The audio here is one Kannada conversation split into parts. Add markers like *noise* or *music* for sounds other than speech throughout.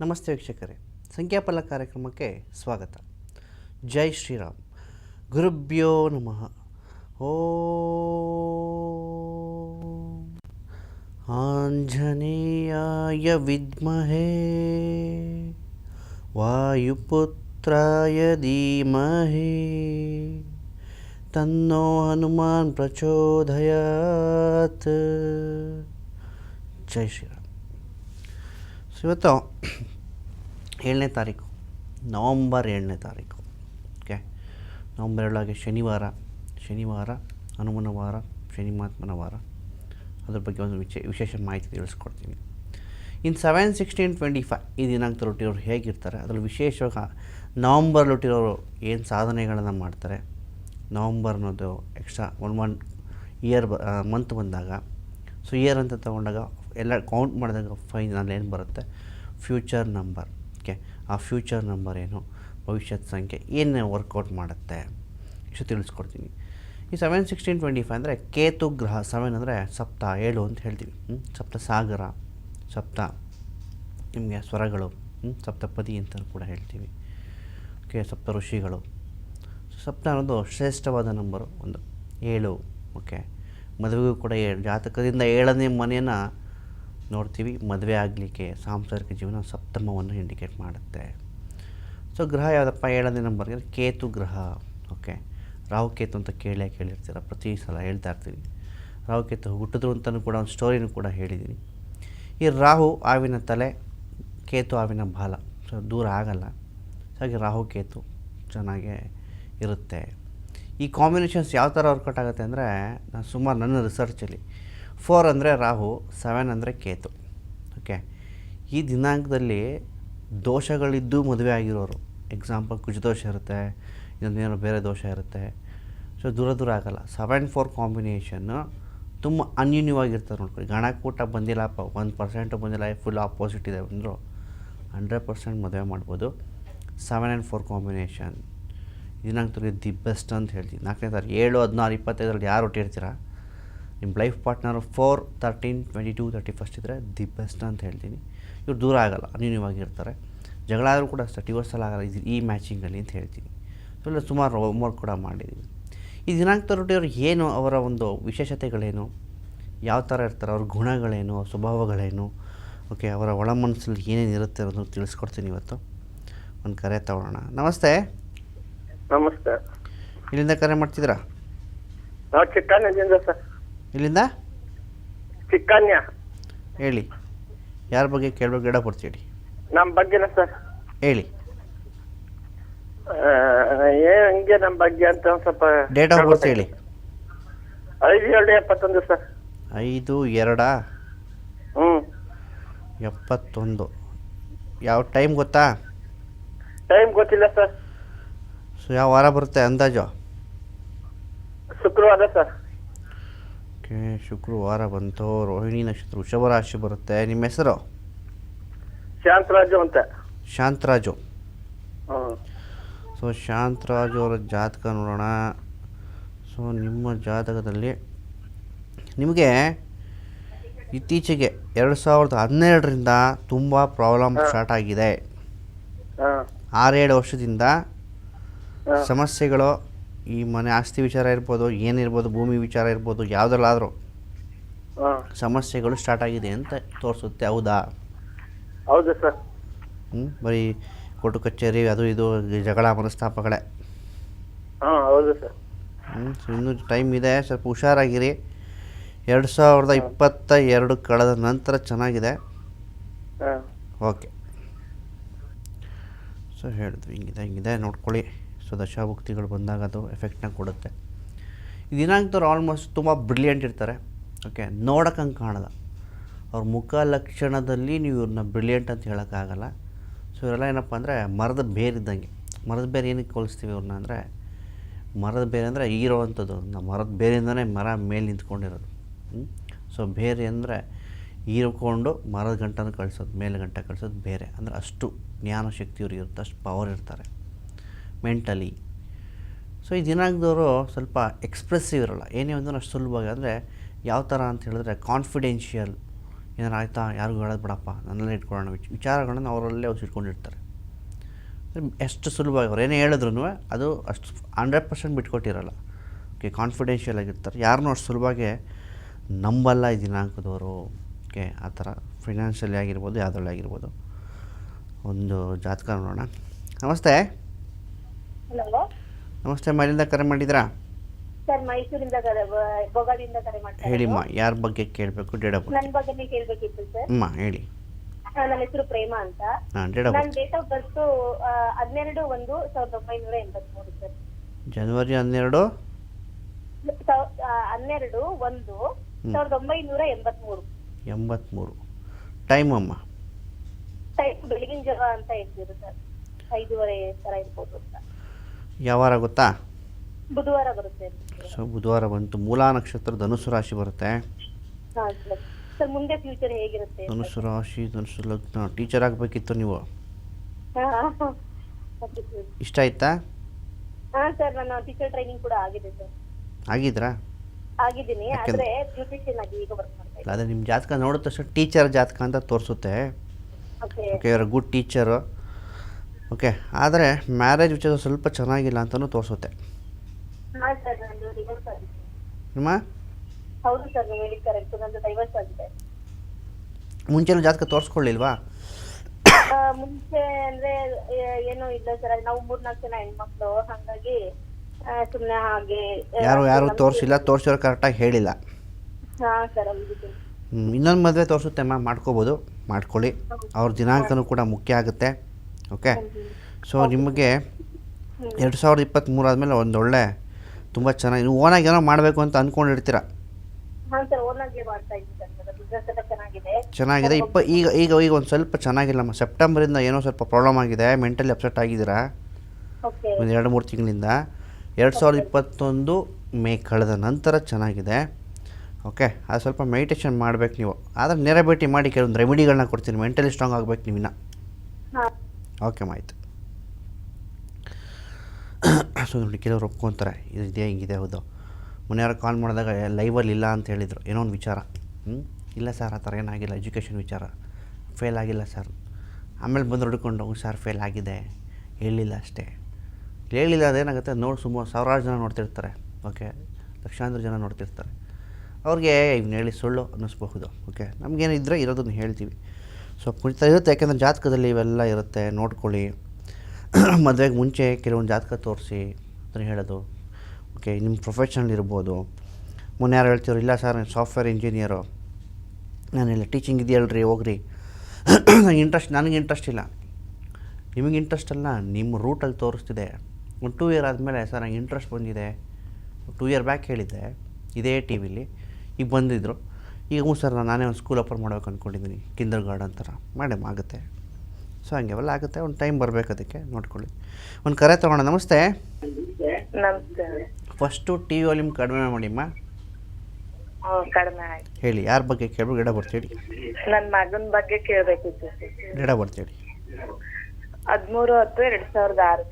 ನಮಸ್ತೆ ವೀಕ್ಷಕರೇ. ಸಂಖ್ಯಾಫಲ ಕಾರ್ಯಕ್ರಮಕ್ಕೆ ಸ್ವಾಗತ. ಜೈ ಶ್ರೀರಾಮ್. ಗುರುಭ್ಯೋ ನಮಃ. ಓ ಆಂಜನೇಯಾಯ ವಿದ್ಮಹೇ. ವಾಯುಪುತ್ರಾಯ ಧೀಮಹಿ. ತನ್ನೋ ಹನುಮಾನ್ ಪ್ರಚೋದಯಾತ್. ಜೈ ಶ್ರೀರಾಮ್. ಸೊ ಇವತ್ತು ಏಳನೇ ತಾರೀಕು, ನವಂಬರ್ ಏಳನೇ ತಾರೀಕು ಓಕೆ ನವಂಬರ್ ಏಳಾಗೆ ಶನಿವಾರ ಶನಿವಾರ, ಹನುಮನ ವಾರ, ಶನಿ ಮಹಾತ್ಮನ ವಾರ. ಅದ್ರ ಬಗ್ಗೆ ಒಂದು ವಿಚ, ವಿಶೇಷ ಮಾಹಿತಿ ತಿಳಿಸ್ಕೊಡ್ತೀನಿ. ಇನ್ನು ಸೆವೆನ್, ಸಿಕ್ಸ್ಟೀನ್ ಟ್ವೆಂಟಿ ಫೈವ್ ಈ ದಿನಾಂಕದ ಹುಟ್ಟಿರೋರು ಹೇಗಿರ್ತಾರೆ, ಅದರಲ್ಲಿ ವಿಶೇಷವಾಗಿ ನವಂಬರ್ ಹುಟ್ಟಿರೋರು ಏನು ಸಾಧನೆಗಳನ್ನು ಮಾಡ್ತಾರೆ, ನವಂಬರ್ ಅನ್ನೋದು ಎಕ್ಸ್ಟ್ರಾ ಒನ್ ಒನ್ ಇಯರ್ ಬ ಮಂತ್ ಬಂದಾಗ ಸೊ ಇಯರ್ ಅಂತ ತೊಗೊಂಡಾಗ ಎಲ್ಲ ಕೌಂಟ್ ಮಾಡಿದಾಗ ಫೈನಲ್ ಏನು ಬರುತ್ತೆ ಫ್ಯೂಚರ್ ನಂಬರ್, ಓಕೆ? ಆ ಫ್ಯೂಚರ್ ನಂಬರ್ ಏನು? ಭವಿಷ್ಯದ ಸಂಖ್ಯೆ ಏನು ವರ್ಕೌಟ್ ಮಾಡುತ್ತೆ? ಇಷ್ಟು ತಿಳಿಸ್ಕೊಡ್ತೀನಿ. ಈ ಸೆವೆನ್ ಸಿಕ್ಸ್ಟೀನ್ ಟ್ವೆಂಟಿ ಫೈವ್ ಅಂದರೆ ಕೇತು ಗ್ರಹ. ಸೆವೆನ್ ಅಂದರೆ ಸಪ್ತ, ಏಳು ಅಂತ ಹೇಳ್ತೀವಿ? ಸಪ್ತ ಸಾಗರ, ಸಪ್ತ ನಿಮಗೆ ಸ್ವರಗಳು? ಸಪ್ತಪದಿ ಅಂತ ಕೂಡ ಹೇಳ್ತೀವಿ. ಓಕೆ? ಸಪ್ತ ಋಷಿಗಳು. ಸಪ್ತ ಅನ್ನೋದು ಶ್ರೇಷ್ಠವಾದ ನಂಬರು ಒಂದು. ಏಳು, ಓಕೆ? ಮದುವೆಗೂ ಕೂಡ ಏಳು, ಜಾತಕದಿಂದ ಏಳನೇ ಮನೆಯನ್ನು ನೋಡ್ತೀವಿ, ಮದುವೆ ಆಗಲಿಕ್ಕೆ ಸಾಂಸಾರಿಕ ಜೀವನ ಸಪ್ತಮವನ್ನು ಇಂಡಿಕೇಟ್ ಮಾಡುತ್ತೆ. ಸೊ ಗ್ರಹ ಯಾವುದಪ್ಪ? ಏಳನೇ ನಂಬರ್ಗೆ ಕೇತು ಗ್ರಹ. ಓಕೆ ರಾಹುಕೇತು ಅಂತ ಕೇಳೇ ಕೇಳಿರ್ತೀರ? ಪ್ರತಿ ಸಲ ಹೇಳ್ತಾ ಇರ್ತೀವಿ. ರಾಹುಕೇತು ಹುಟ್ಟಿದ್ರು ಅಂತಲೂ ಕೂಡ ಒಂದು ಸ್ಟೋರಿನೂ ಕೂಡ ಹೇಳಿದ್ದೀನಿ ಈ ರಾಹು ಆವಿನ ತಲೆ, ಕೇತು ಆವಿನ ಬಾಲ. ಸೊ ದೂರ ಆಗಲ್ಲ. ಸೊ ಹಾಗೆ ರಾಹು ಕೇತು ಚೆನ್ನಾಗೇ ಇರುತ್ತೆ. ಈ ಕಾಂಬಿನೇಷನ್ಸ್ ಯಾವ ಥರ ವರ್ಕೌಟ್ ಆಗುತ್ತೆ ಅಂದರೆ ನಾನು ಸುಮಾರು ನನ್ನ ರಿಸರ್ಚಲ್ಲಿ ಫೋರ್ ಅಂದರೆ ರಾಹು, ಸೆವೆನ್ ಅಂದರೆ ಕೇತು. ಓಕೆ ಈ ದಿನಾಂಕದಲ್ಲಿ ದೋಷಗಳಿದ್ದು ಮದುವೆ ಆಗಿರೋರು. ಎಕ್ಸಾಂಪಲ್ ಕುಜದೋಷ ಇರುತ್ತೆ, ಇನ್ನೊಂದೇನೋ ಬೇರೆ ದೋಷ ಇರುತ್ತೆ. ಸೊ ದೂರ ದೂರ ಆಗೋಲ್ಲ. ಸೆವೆನ್, ಫೋರ್ ಕಾಂಬಿನೇಷನ್ನು ತುಂಬ ಅನ್ಯೂನ್ಯವಾಗಿರ್ತಾರೆ ನೋಡ್ಕೊಳ್ಳಿ. ಗಣಕೂಟ ಬಂದಿಲ್ಲಪ್ಪ ಒಂದು ಪರ್ಸೆಂಟು ಬಂದಿಲ್ಲ ಫುಲ್ ಆಪೋಸಿಟ್ ಇದೆ ಅಂದರು ಹಂಡ್ರೆಡ್ ಪರ್ಸೆಂಟ್ ಮದುವೆ ಮಾಡ್ಬೋದು. ಸೆವೆನ್ ಆ್ಯಂಡ್ ಫೋರ್ ಕಾಂಬಿನೇಷನ್ ದಿನಾಂಕದಲ್ಲಿ ದಿ ಬೆಸ್ಟ್ ಅಂತ ಹೇಳ್ತೀನಿ. ನಾಲ್ಕನೇ ತಾರೀಕು, ಏಳು, ಹದಿನಾರು, ಇಪ್ಪತ್ತೈದರಲ್ಲಿ ಯಾರು ಹುಟ್ಟಿರ್ತೀರ? ನಿಮ್ಮ life partner four thirteen twenty two thirty first ಇದ್ದರೆ ದಿ ಬೆಸ್ಟ್ ಅಂತ ಹೇಳ್ತೀನಿ. ಇವ್ರು ದೂರ ಆಗಲ್ಲ ಅನ್ಯೂನ್ಯವಾಗಿರ್ತಾರೆ ಜಗಳ ಆದರೂ ಕೂಡ ಅಷ್ಟೇ ಆಗಲ್ಲ ಇದು ಈ ಮ್ಯಾಚಿಂಗಲ್ಲಿ ಅಂತ ಹೇಳ್ತೀನಿ. ಸೊ ಇಲ್ಲ ಸುಮಾರು ಹೋಮ್ವರ್ಕ್ ಕೂಡ ಮಾಡಿದ್ದೀವಿ ಈ ದಿನಾಂಕ ಅವರು ಏನು ಅವರ ಒಂದು ವಿಶೇಷತೆಗಳೇನು? ಯಾವ ಥರ ಇರ್ತಾರೆ ಅವ್ರ ಗುಣಗಳೇನು ಅವ್ರ ಸ್ವಭಾವಗಳೇನು? ಓಕೆ ಅವರ ಒಳ ಮನಸ್ಸಲ್ಲಿ ಏನೇನು ಇರುತ್ತೆ ಅನ್ನೋದು ತಿಳಿಸ್ಕೊಡ್ತೀನಿ ಇವತ್ತು. ಒಂದು ಕರೆ ತಗೊಳ್ಳೋಣ ನಮಸ್ತೆ. ನಮಸ್ತೆ. ಇಲ್ಲಿಂದ ಕರೆ ಮಾಡ್ತಿದ್ದೀರಾ? ಸರ್. ಇಲ್ಲಿಂದ? ಚಿಕ್ಕನ್ಯ. ಹೇಳಿ. ಯಾರ ಬಗ್ಗೆ ಕೇಳಬೇಕು ಗಿಡ ಕೊಡ್ತೀರಿ ನಮ್ಮ ಬಗ್ಗೆನ ಸರ್? ಹೇಳಿ. ಏನ್ ಹಂಗೆ ನಮ್ಮ ಬಗ್ಗೆ ಅಂತ ಒಂದ್ ಸ್ವಲ್ಪ ಡೇಟ್ ಆಫ್ ಬರ್ತ್ ಹೇಳಿ. ಐದು ಎರಡು ಎಪ್ಪತ್ತೊಂದು ಸರ್. ಐದು ಎರಡಾ? ಹ್ಞೂ ಎಪ್ಪತ್ತೊಂದು. ಯಾವ ಟೈಮ್ ಗೊತ್ತಾ? ಟೈಮ್ ಗೊತ್ತಿಲ್ಲ ಸರ್. ಸೊ ಯಾವ ವಾರ ಬರುತ್ತೆ ಅಂದಾಜು? ಶುಕ್ರವಾರ ಸರ್. ಓಕೆ ಶುಕ್ರವಾರ ಬಂತು ರೋಹಿಣಿ ನಕ್ಷತ್ರ ವೃಷಭ ರಾಶಿ ಬರುತ್ತೆ ನಿಮ್ಮ ಹೆಸರು? ಶಾಂತರಾಜು ಅಂತ. ಶಾಂತರಾಜು. ಸೊ ಶಾಂತರಾಜು ಅವರ ಜಾತಕ ನೋಡೋಣ. ಸೊ ನಿಮ್ಮ ಜಾತಕದಲ್ಲಿ ನಿಮಗೆ ಇತ್ತೀಚೆಗೆ ಎರಡು ಸಾವಿರದ ಹನ್ನೆರಡರಿಂದ ತುಂಬ ಪ್ರಾಬ್ಲಮ್ ಸ್ಟಾರ್ಟ್ ಆಗಿದೆ. ಆರೇಳು ವರ್ಷದಿಂದ ಸಮಸ್ಯೆಗಳು ಈ ಮನೆ ಆಸ್ತಿ ವಿಚಾರ ಇರ್ಬೋದು ಏನಿರ್ಬೋದು ಭೂಮಿ ವಿಚಾರ ಇರ್ಬೋದು ಯಾವುದ್ರಲ್ಲಾದರೂ ಸಮಸ್ಯೆಗಳು ಸ್ಟಾರ್ಟ್ ಆಗಿದೆ ಅಂತ ತೋರಿಸುತ್ತೆ ಹೌದಾ? ಹೌದು ಸರ್. ಹ್ಞೂ ಬರೀ ಕೋರ್ಟು ಕಚೇರಿ ಅದು ಇದು ಜಗಳ ಮನಸ್ತಾಪಗಳೇ. ಹಾಂ ಹೌದು ಸರ್. ಹ್ಞೂ ಇನ್ನೂ ಟೈಮ್ ಇದೆ ಸ್ವಲ್ಪ ಹುಷಾರಾಗಿರಿ. ಎರಡು ಸಾವಿರದ ಇಪ್ಪತ್ತ ಎರಡು ಕಳೆದ ನಂತರ ಚೆನ್ನಾಗಿದೆ. ಹಾ. ಓಕೆ. ಸೊ ಹೇಳಿದ್ವಿ ಹಿಂಗಿದೆ ಹಿಂಗಿದೆ ನೋಡ್ಕೊಳ್ಳಿ. ಸೊ ದಶಾಭುಕ್ತಿಗಳು ಬಂದಾಗ ಅದು ಎಫೆಕ್ಟ್ನ ಕೊಡುತ್ತೆ. ದಿನಾಂಕದವ್ರು ಆಲ್ಮೋಸ್ಟ್ ತುಂಬ ಬ್ರಿಲಿಯಂಟ್ ಇರ್ತಾರೆ. ಓಕೆ ನೋಡೋಕೆ ಹಂಗೆ ಕಾಣಲ್ಲ. ಅವ್ರ ಮುಖ ಲಕ್ಷಣದಲ್ಲಿ ನೀವು ಇವ್ರನ್ನ ಬ್ರಿಲಿಯಂಟ್ ಅಂತ ಹೇಳೋಕ್ಕಾಗಲ್ಲ ಸೊ ಇವರೆಲ್ಲ ಏನಪ್ಪ ಅಂದರೆ ಮರದ ಬೇರಿದ್ದಂಗೆ ಮರದ ಬೇರೆ ಏನಕ್ಕೆ ಹೋಲಿಸ್ತೀವಿ ಇವ್ರನ್ನ ಅಂದರೆ, ಮರದ ಬೇರೆ ಅಂದರೆ ಹೀರೋ ಅಂಥದ್ದು ನಾವು ಮರದ ಬೇರೆಯಿಂದನೇ ಮರ ಮೇಲೆ ನಿಂತ್ಕೊಂಡಿರೋದು. ಸೊ ಬೇರೆ ಅಂದರೆ ಹೀರ್ಕೊಂಡು ಮರದ ಗಂಟನ ಕಳಿಸೋದು, ಮೇಲೆ ಗಂಟೆ ಕಳಿಸೋದು ಬೇರೆ. ಅಂದರೆ ಅಷ್ಟು ಜ್ಞಾನ ಶಕ್ತಿ ಇರುತ್ತೆ, ಅಷ್ಟು ಪವರ್ ಇರ್ತಾರೆ. ಮೆಂಟಲಿ. ಸೊ, ಈ ದಿನಾಂಕದವರು ಸ್ವಲ್ಪ ಎಕ್ಸ್ಪ್ರೆಸ್ಸಿವ್ ಇರಲ್ಲ. ಏನೇ ಒಂದು ಅಷ್ಟು ಸುಲಭವಾಗಿ. ಅಂದರೆ ಯಾವ ಥರ ಅಂತ ಹೇಳಿದ್ರೆ ಕಾನ್ಫಿಡೆನ್ಷಿಯಲ್. ಏನಾರು ಆಯಿತಾ? ಯಾರಿಗೂ ಹೇಳೋದು ಬಿಡಪ್ಪ. ನನ್ನಲ್ಲೇ ಇಟ್ಕೊಳ್ಳೋಣ. ವಿಚ್ ವಿಚಾರಗಳನ್ನು ಅವರಲ್ಲೇ ಅವ್ರು ಇಟ್ಕೊಂಡಿರ್ತಾರೆ. ಎಷ್ಟು ಸುಲಭವಾಗಿ ಅವ್ರು ಏನೇ ಹೇಳಿದ್ರು ಅದು ಅಷ್ಟು ಹಂಡ್ರೆಡ್ ಪರ್ಸೆಂಟ್ ಬಿಟ್ಕೊಟ್ಟಿರಲ್ಲ. ಓಕೆ, ಕಾನ್ಫಿಡೆನ್ಷಿಯಲ್ ಆಗಿರ್ತಾರೆ. ಯಾರನ್ನೂ ಅಷ್ಟು ಸುಲಭವಾಗಿ ನಂಬಲ್ಲ ಈ ದಿನಾಂಕದವರು. ಓಕೆ, ಆ ಥರ ಫಿನಾನ್ಷಿಯಲಿ ಆಗಿರ್ಬೋದು, ಯಾವುದ್ರಲ್ಲಿ ಆಗಿರ್ಬೋದು. ಒಂದು ಜಾತಕ ನೋಡೋಣ. ನಮಸ್ತೆ. ಹಲೋ ನಮಸ್ತೆ ಮನೆಯಿಂದ ಕರೆ ಮಾಡಿದ್ರಾ? ಸರ್ ಮೈಸೂರಿಂದ ಕರೆ ಬೊಗಾದಿಂದ ಕರೆ ಮಾಡ್ತಾ ಹೇಳಿಮ್ಮ ಯಾರ ಬಗ್ಗೆ ಕೇಳಬೇಕು ಡೇಟ್ ಆಫ್ ನನ್ನ ಬಗ್ಗೆನೇ ಕೇಳ್ಬೇಕಿತ್ತು ಸರ್ ಅಮ್ಮ ಹೇಳಿ. ನನ್ನ ಹೆಸರು ಪ್ರೇಮ ಅಂತ. ಹಾಂ ಡೇಟ್ ಆಫ್ ನನ್ನ ಡೇಟ್ ಆಫ್ ಬರ್ತ್ ಹನ್ನೆರಡು ಒಂದು ಸಾವಿರದ ಒಂಬೈನೂರ ಎಂಬತ್ಮೂರು ಸರ್ ಜನವರಿ ಹನ್ನೆರಡು? ಹನ್ನೆರಡು ಒಂದು ಸಾವಿರದ ಒಂಬೈನೂರ ಎಂಬತ್ಮೂರು. ಎಂಬತ್ಮೂರು. ಟೈಮ್ ಅಮ್ಮ? ಟೈಮ್ ಬೆಳಗಿನ ಜಾವ ಅಂತ ಹೇಳ್ತಿದ್ರು ಸರ್ ಐದೂವರೆ ಥರ ಇರ್ಬೋದು. ಅಂತ ಯಾವ ವಾರ ಗೊತ್ತಾ? ಬುಧವಾರ ಬರುತ್ತೆ. ಸೊ ಬುಧವಾರ ಬಂತು. ಮೂಲಾ ನಕ್ಷತ್ರ ಧನುಸು ರಾಶಿ ಬರುತ್ತೆ. ಹಾ ಸರ್. ಸರ್ ಮುಂದೆ ಫ್ಯೂಚರ್ ಹೇಗಿರುತ್ತೆ. ಧನುಸು ರಾಶಿ ಧನುಸು ಲಗ್ನ. ಟೀಚರ್ ಆಗಬೇಕಿತ್ತು ನೀವು? ಹಾ. Okay, ಇಷ್ಟ ಆಯ್ತಾ? ಹಾ ಸರ್ ನನ್ನ ಟೀಚರ್ ಟ್ರೈನಿಂಗ್ ಕೂಡ ಆಗಿದೆ ಸರ್ ಆಗಿದ್ರಾ? ಆಗಿದ್ದೀನಿ ಯಾಕೆಂದ್ರೆ- ಆದ್ರೆ ಬ್ಯೂಟಿಷಿಯನ್ ಆಗಿ ಈಗ ವರ್ಕ್ ಮಾಡ್ತಾ ಇಲ್ಲ ಅದೇ ನಿಮ್ಮ ಜಾತಕ ನೋಡಿದ ತಕ್ಷಣ ಟೀಚರ್ ಜಾತಕ ಅಂತ ತೋರಿಸುತ್ತೆ. ಓಕೆ ಓಕೆ ಇವರು ಗುಡ್ ಟೀಚರು ಓಕೆ ಆದರೆ ಮ್ಯಾರೇಜ್ ವಿಚಾರ ಸ್ವಲ್ಪ ಚೆನ್ನಾಗಿಲ್ಲ ಅಂತಲೂ ತೋರಿಸುತ್ತೆ. ನಿಮ್ಮ? ಹೌದು ಸರ್ ನೀವು ಹೇಳಿ ಕರೆಕ್ಟ್ ನಂದು ಡೈವರ್ಸ್ ಆಗಿದೆ. ಮುಂಚೆನೂ ಜಾತಕ ತೋರಿಸ್ಕೊಳ್ಳಿಲ್ವಾ? ಮುಂಚೆ ಅಂದ್ರೆ ಏನು ಇಲ್ಲ ಸರ್. ನಾವು ಮೂರ್ನಾಲ್ಕು ಜನ ಹೆಣ್ಮಕ್ಳು. ಹಂಗಾಗಿ ಸುಮ್ಮನೆ ಹಾಗೆ ಯಾರು ಯಾರು ತೋರಿಸಿಲ್ಲ ತೋರಿಸಿರೋ ಕರೆಕ್ಟಾಗಿ ಹೇಳಿಲ್ಲ. ಹಾ ಸರ್ ಇನ್ನೊಂದು ಮದುವೆ ತೋರಿಸುತ್ತೆ ಮಾಡ್ಕೋಬಹುದು ಮಾಡ್ಕೋಬೋದು. ಮಾಡ್ಕೊಳ್ಳಿ. ಅವ್ರ ದಿನಾಂಕನೂ ಕೂಡ ಮುಖ್ಯ ಆಗುತ್ತೆ. ಓಕೆ ಸೊ ನಿಮಗೆ ಎರಡು ಸಾವಿರದ ಇಪ್ಪತ್ತ್ಮೂರು ಆದಮೇಲೆ ಒಂದೊಳ್ಳೆ ತುಂಬ ಚೆನ್ನಾಗಿ ನೀವು ಓನಾಗಿ ಏನೋ ಮಾಡಬೇಕು ಅಂತ ಅಂದ್ಕೊಂಡಿರ್ತೀರ ಚೆನ್ನಾಗಿದೆ. ಇಪ್ಪ ಈಗ ಈಗ ಈಗ ಒಂದು ಸ್ವಲ್ಪ ಚೆನ್ನಾಗಿಲ್ಲಮ್ಮ ಸೆಪ್ಟೆಂಬರಿಂದ ಏನೋ ಸ್ವಲ್ಪ ಪ್ರಾಬ್ಲಮ್ ಆಗಿದೆ ಮೆಂಟಲಿ ಅಪ್ಸೆಟ್ ಆಗಿದ್ದೀರಾ? ಒಂದು ಎರಡು ಮೂರು ತಿಂಗಳಿಂದ. ಎರಡು ಸಾವಿರದ ಇಪ್ಪತ್ತೊಂದು ಮೇ ಕಳೆದ ನಂತರ ಚೆನ್ನಾಗಿದೆ. ಓಕೆ ಅದು ಸ್ವಲ್ಪ ಮೆಡಿಟೇಷನ್ ಮಾಡಬೇಕು ನೀವು. ಆದರೆ ನೇರ ಭೇಟಿ ಮಾಡಿ ಕೆಲವೊಂದು ರೆಮಿಡಿಗಳನ್ನ ಕೊಡ್ತೀನಿ ಮೆಂಟಲಿ ಸ್ಟ್ರಾಂಗ್ ಆಗಬೇಕು ನೀವು ಇನ್ನು ಹಾ. ಓಕೆ ಆಯಿತು ಸೊ *coughs* ನೋಡಿ ಕೆಲವರು ಒಪ್ಕೊತಾರೆ, ಇದು ಇದೆ, ಹಿಂಗಿದೆ, ಹೌದು. ಮೊನ್ನೆಯಾರು ಕಾಲ್ ಮಾಡಿದಾಗ ಲೈವಲ್ಲಿ ಇಲ್ಲ ಅಂತ ಹೇಳಿದರು. ಏನೋ ಒಂದು ವಿಚಾರ. ಹ್ಞೂ ಇಲ್ಲ ಸರ್ ಆ ಥರ ಏನಾಗಿಲ್ಲ ಎಜುಕೇಷನ್ ವಿಚಾರ. ಫೇಲ್ ಆಗಿಲ್ಲ ಸರ್ ಆಮೇಲೆ ಬಂದು ಹುಡ್ಕೊಂಡು ಸರ್ ಫೇಲ್ ಆಗಿದೆ. ಹೇಳಿಲ್ಲ ಅಷ್ಟೇ. ಹೇಳಿಲ್ಲ ಅದೇನಾಗುತ್ತೆ ನೋಡಿ ಸುಮಾರು ಸಾವಿರಾರು ಜನ ನೋಡ್ತಿರ್ತಾರೆ. ಓಕೆ ಲಕ್ಷಾಂತರ ಜನ ನೋಡ್ತಿರ್ತಾರೆ. ಅವ್ರಿಗೆ ಇವ್ನು ಹೇಳಿ ಸುಳ್ಳು ಅನ್ನಿಸ್ಬಹುದು. ಓಕೆ ನಮಗೇನಿದ್ರೆ ಇರೋದನ್ನು ಹೇಳ್ತೀವಿ. ಸೊ ಕುಣಿತ ಇರುತ್ತೆ, ಯಾಕೆಂದರೆ ಜಾತಕದಲ್ಲಿ ಇವೆಲ್ಲ ಇರುತ್ತೆ, ನೋಡ್ಕೊಳ್ಳಿ. *clears throat* ಮದುವೆಗೆ ಮುಂಚೆ ಕೆಲವೊಂದು ಜಾತಕ ತೋರಿಸಿ ಅಂತ ಹೇಳೋದು. ಓಕೆ ನಿಮ್ಮ ಪ್ರೊಫೆಷನಲ್ ಇರ್ಬೋದು. ಮೊನ್ನೆ ಯಾರು ಹೇಳ್ತೀರೋ ಇಲ್ಲ ಸರ್, ನಾನು ಸಾಫ್ಟ್ವೇರ್ ಇಂಜಿನಿಯರು ನಾನಿಲ್ಲ ಟೀಚಿಂಗ್ ಇದೆಯಲ್ರಿ, ಹೋಗ್ರಿ. ನನಗೆ ಇಂಟ್ರೆಸ್ಟ್ ನನಗೆ ಇಂಟ್ರೆಸ್ಟ್ ಇಲ್ಲ. ನಿಮಗೆ ಇಂಟ್ರೆಸ್ಟ್ ಅಲ್ಲ ನಿಮ್ಮ ರೂಟಲ್ಲಿ ತೋರಿಸ್ತಿದೆ. ಒಂದು ಟೂ ಇಯರ್ ಆದಮೇಲೆ, ಸರ್ ನನಗೆ ಇಂಟ್ರೆಸ್ಟ್ ಬಂದಿದೆ. ಟೂ ಇಯರ್ ಬ್ಯಾಕ್ ಹೇಳಿದ್ದೆ, ಇದೇ ಟಿ ವಿಲಿ ಈಗ ಬಂದಿದ್ದರು ಈಗ ಹ್ಞೂ ಸರ್ ನಾನು ನಾನೇ ಒಂದು ಸ್ಕೂಲ್ ಓಪನ್ ಮಾಡ್ಬೇಕು ಅಂದ್ಕೊಂಡಿದ್ದೀನಿ ಕಿಂದರ್ ಗಾರ್ಡನ್ ಥರ. ಮೇಡಮ್ ಆಗುತ್ತೆ. ಸೊ ಹಂಗೆ ಅವೆಲ್ಲ ಆಗುತ್ತೆ ಒಂದು ಟೈಮ್ ಬರಬೇಕು ಅದಕ್ಕೆ ನೋಡ್ಕೊಳ್ಳಿ. ಒಂದು ಕರೆ ತೊಗೊಳ್ಳೋಣ ನಮಸ್ತೆ. ನಮಸ್ತೆ. ಫಸ್ಟು ಟಿ ವಿ ವಾಲ್ಯೂಮ್ ಕಡಿಮೆ ಮಾಡಿಮ್ಮ ಕಡಿಮೆ ಹೇಳಿ ಯಾರ ಬಗ್ಗೆ ಕೇಳಬೇಕು ಗಿಡ ಬರ್ತೀಡಿ ನನ್ನ ಮಗನ ಬಗ್ಗೆ ಕೇಳಬೇಕಿತ್ತು. ಗಿಡ ಬರ್ತೀಡಿ ಹದಿಮೂರು ಹತ್ತು ಎರಡು ಸಾವಿರದ ಆರು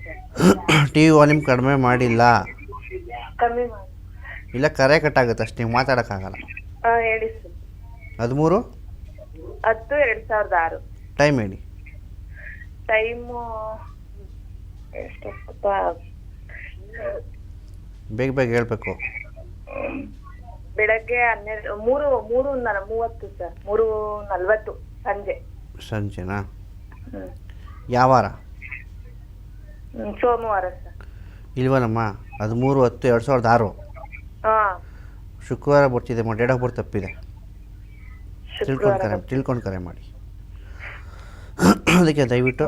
ಟಿ ವಿ ವಾಲ್ಯೂಮ್ ಕಡಿಮೆ ಮಾಡಿಲ್ಲ. ಕಮ್ಮಿ ಇಲ್ಲ ಕರೆ ಕಟ್ಟಾಗುತ್ತೆ ಅಷ್ಟು ನೀವು ಮಾತಾಡೋಕ್ಕಾಗಲ್ಲ. ಹಾ ಹೇಳಿ ಸರ್ ಹದಿಮೂರು? ಹತ್ತು ಎರಡ್ ಸಾವಿರದ ಆರು. ಟೈಮ್ ಹೇಳಿ. ಟೈಮು ಎಷ್ಟಪ್ಪ ಬೇಗ ಬೇಗ ಹೇಳಬೇಕು. ಬೆಳಗ್ಗೆ ಹನ್ನೆರಡು ಮೂರು ಮೂರು ನ- ಮೂವತ್ತು ಸರ್ ಮೂರು ನಲ್ವತ್ತು ಸಂಜೆ. ಸಂಜೆನಾ? ಹ್ಮ್. ಯಾವ ವಾರ? ಹ್ಮ್, ಸೋಮವಾರ ಸರ್ ಇಲ್ವನಮ್ಮ ಹದಿಮೂರು ಹತ್ತು ಎರಡು ಸಾವಿರದ ಆರು. ಹಾ. ಶುಕ್ರವಾರ ಬರ್ತಿದೆ ಮಾಡಿ ಡೇಟ್ ಆಫ್ ಬರ್ತ್ ತಪ್ಪಿದೆ. ತಿಳ್ಕೊಂಡು ಕರೆ ತಿಳ್ಕೊಂಡು ಕರೆ ಮಾಡಿ. ಅದಕ್ಕೆ ದಯವಿಟ್ಟು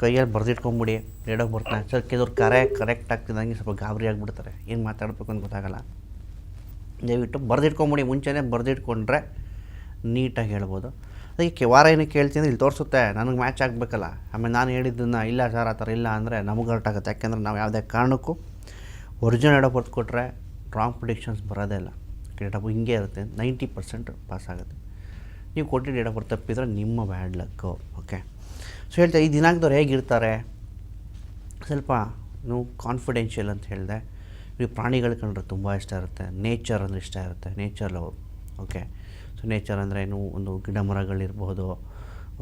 ಕೈಯಲ್ಲಿ ಬರೆದಿಟ್ಕೊಂಬಿಡಿ. ಡೇಟ್ ಆಫ್ ಬರ್ತ್ನ ಸರ್ ಕೆಲವ್ರು ಕರೆ ಕರೆಕ್ಟ್ ಆಗ್ತಿದ್ದಂಗೆ ಸ್ವಲ್ಪ ಗಾಬರಿ ಆಗಿಬಿಡ್ತಾರೆ. ಏನು ಮಾತಾಡಬೇಕು ಅಂತ ಗೊತ್ತಾಗಲ್ಲ. ದಯವಿಟ್ಟು ಬರೆದಿಟ್ಕೊಂಬಿಡಿ. ಮುಂಚೆನೇ ಬರೆದಿಟ್ಕೊಂಡ್ರೆ ನೀಟಾಗಿ ಹೇಳ್ಬೋದು. ಅದಕ್ಕೆ ವಾರ ಏನಕ್ಕೆ ಕೇಳ್ತೀನಿ ಇಲ್ಲಿ ತೋರಿಸುತ್ತೆ. ನನಗೆ ಮ್ಯಾಚ್ ಆಗಬೇಕಲ್ಲ. ಆಮೇಲೆ ನಾನು ಹೇಳಿದ್ದನ್ನು ಇಲ್ಲ ಸರ್ ಆ ಥರ ಇಲ್ಲ ಅಂದರೆ ನಮಗೆ ಹೊರಟಾಗುತ್ತೆ ಯಾಕೆಂದರೆ ನಾವು ಯಾವುದೇ ಕಾರಣಕ್ಕೂ ಒರಿಜಿನಲ್ ಬರ್ತ್ ಕೊಟ್ಟರೆ ರಾಂಗ್ ಪ್ರಿಡಿಕ್ಷನ್ಸ್ ಬರೋದೇ ಇಲ್ಲ. ಡೇಟ್ ಆಫ್ ಹಿಂಗೆ ಇರುತ್ತೆ ನೈಂಟಿ ಪರ್ಸೆಂಟ್ ಪಾಸ್ ಆಗುತ್ತೆ. ನೀವು ಕೊಟ್ಟಿದ್ದ ಡೇಟ್ ಆಫ್ ಬರ್ತ್ ತಪ್ಪಿದ್ರೆ ನಿಮ್ಮ ಬ್ಯಾಡ್ ಲಕ್ಕು ಓಕೆ ಸೊ ಹೇಳ್ತಾ, ಈ ದಿನಾಂಕದವ್ರು ಹೇಗಿರ್ತಾರೆ ಸ್ವಲ್ಪ ನೀವು ಕಾನ್ಫಿಡೆನ್ಷಿಯಲ್ ಅಂತ ಹೇಳಿದೆ. ಇವ್ರಿಗೆ ಪ್ರಾಣಿಗಳು ಕಂಡ್ರೆ ತುಂಬ ಇಷ್ಟ ಇರುತ್ತೆ. ನೇಚರ್ ಅಂದರೆ ಇಷ್ಟ ಇರುತ್ತೆ. Nature love okay so nature ಅಂದರೆ ಏನು? ಒಂದು ಗಿಡ ಮರಗಳಿರ್ಬೋದು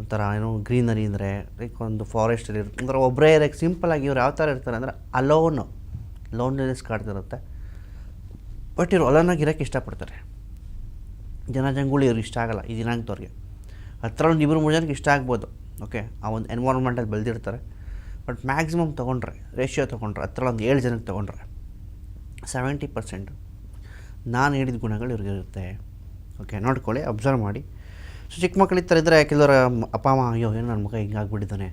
ಒಂಥರ ಏನು? ಗ್ರೀನರಿ ಅಂದರೆ ಲೈಕ್ ಒಂದು ಫಾರೆಸ್ಟಲ್ಲಿ ಇರುತ್ತೆ ಅಂದ್ರೆ ಒಬ್ಬರೇ ಸಿಂಪಲ್ ಆಗಿ ಇವ್ರು ಯಾವ ಥರ ಇರ್ತಾರೆ ಅಂದರೆ ಅಲೋನು ಲೋನ್ಲಿನೆಸ್ ಕಾಡ್ತಿರುತ್ತೆ. ಬಟ್ ಇವ್ರು ಹೊಲನಾಗ ಇರೋಕ್ಕೆ ಇಷ್ಟಪಡ್ತಾರೆ. ಜನ ಜಂಗುಳಿ ಇವ್ರಿಗೆ ಇಷ್ಟ ಆಗಲ್ಲ ಈ ದಿನಾಂಕದವ್ರಿಗೆ. ಹತ್ರ ಒಂದು ಇಬ್ಬರು ಮೂರು ಜನಕ್ಕೆ ಇಷ್ಟ ಆಗ್ಬೋದು ಓಕೆ ಆ ಒಂದು ಎನ್ವೈರ್ಮೆಂಟಲ್ಲಿ ಬೆಳೆದಿರ್ತಾರೆ. ಬಟ್ ಮ್ಯಾಕ್ಸಿಮಮ್ ತೊಗೊಂಡ್ರೆ ರೇಷಿಯೋ ತೊಗೊಂಡ್ರೆ ಹತ್ರ ಒಂದು ಏಳು ಜನಕ್ಕೆ ತೊಗೊಂಡ್ರೆ ಸೆವೆಂಟಿ ಪರ್ಸೆಂಟ್ ನಾನು ಹೇಳಿದ ಗುಣಗಳು ಇವ್ರಿಗೆ ಇರುತ್ತೆ ಓಕೆ ನೋಡ್ಕೊಳ್ಳಿ ಅಬ್ಸರ್ವ್ ಮಾಡಿ. ಸೊ, ಚಿಕ್ಕ ಮಕ್ಕಳು ಈ ಇದ್ದರೆ ಕೆಲವರ ಅಪ್ಪ, ಅಮ್ಮ, ಅಯ್ಯೋ, ಏನು ನನ್ನ ಮಗ ಹಿಂಗೆ ಆಗ್ಬಿಟ್ಟಿದ್ದಾನೆ.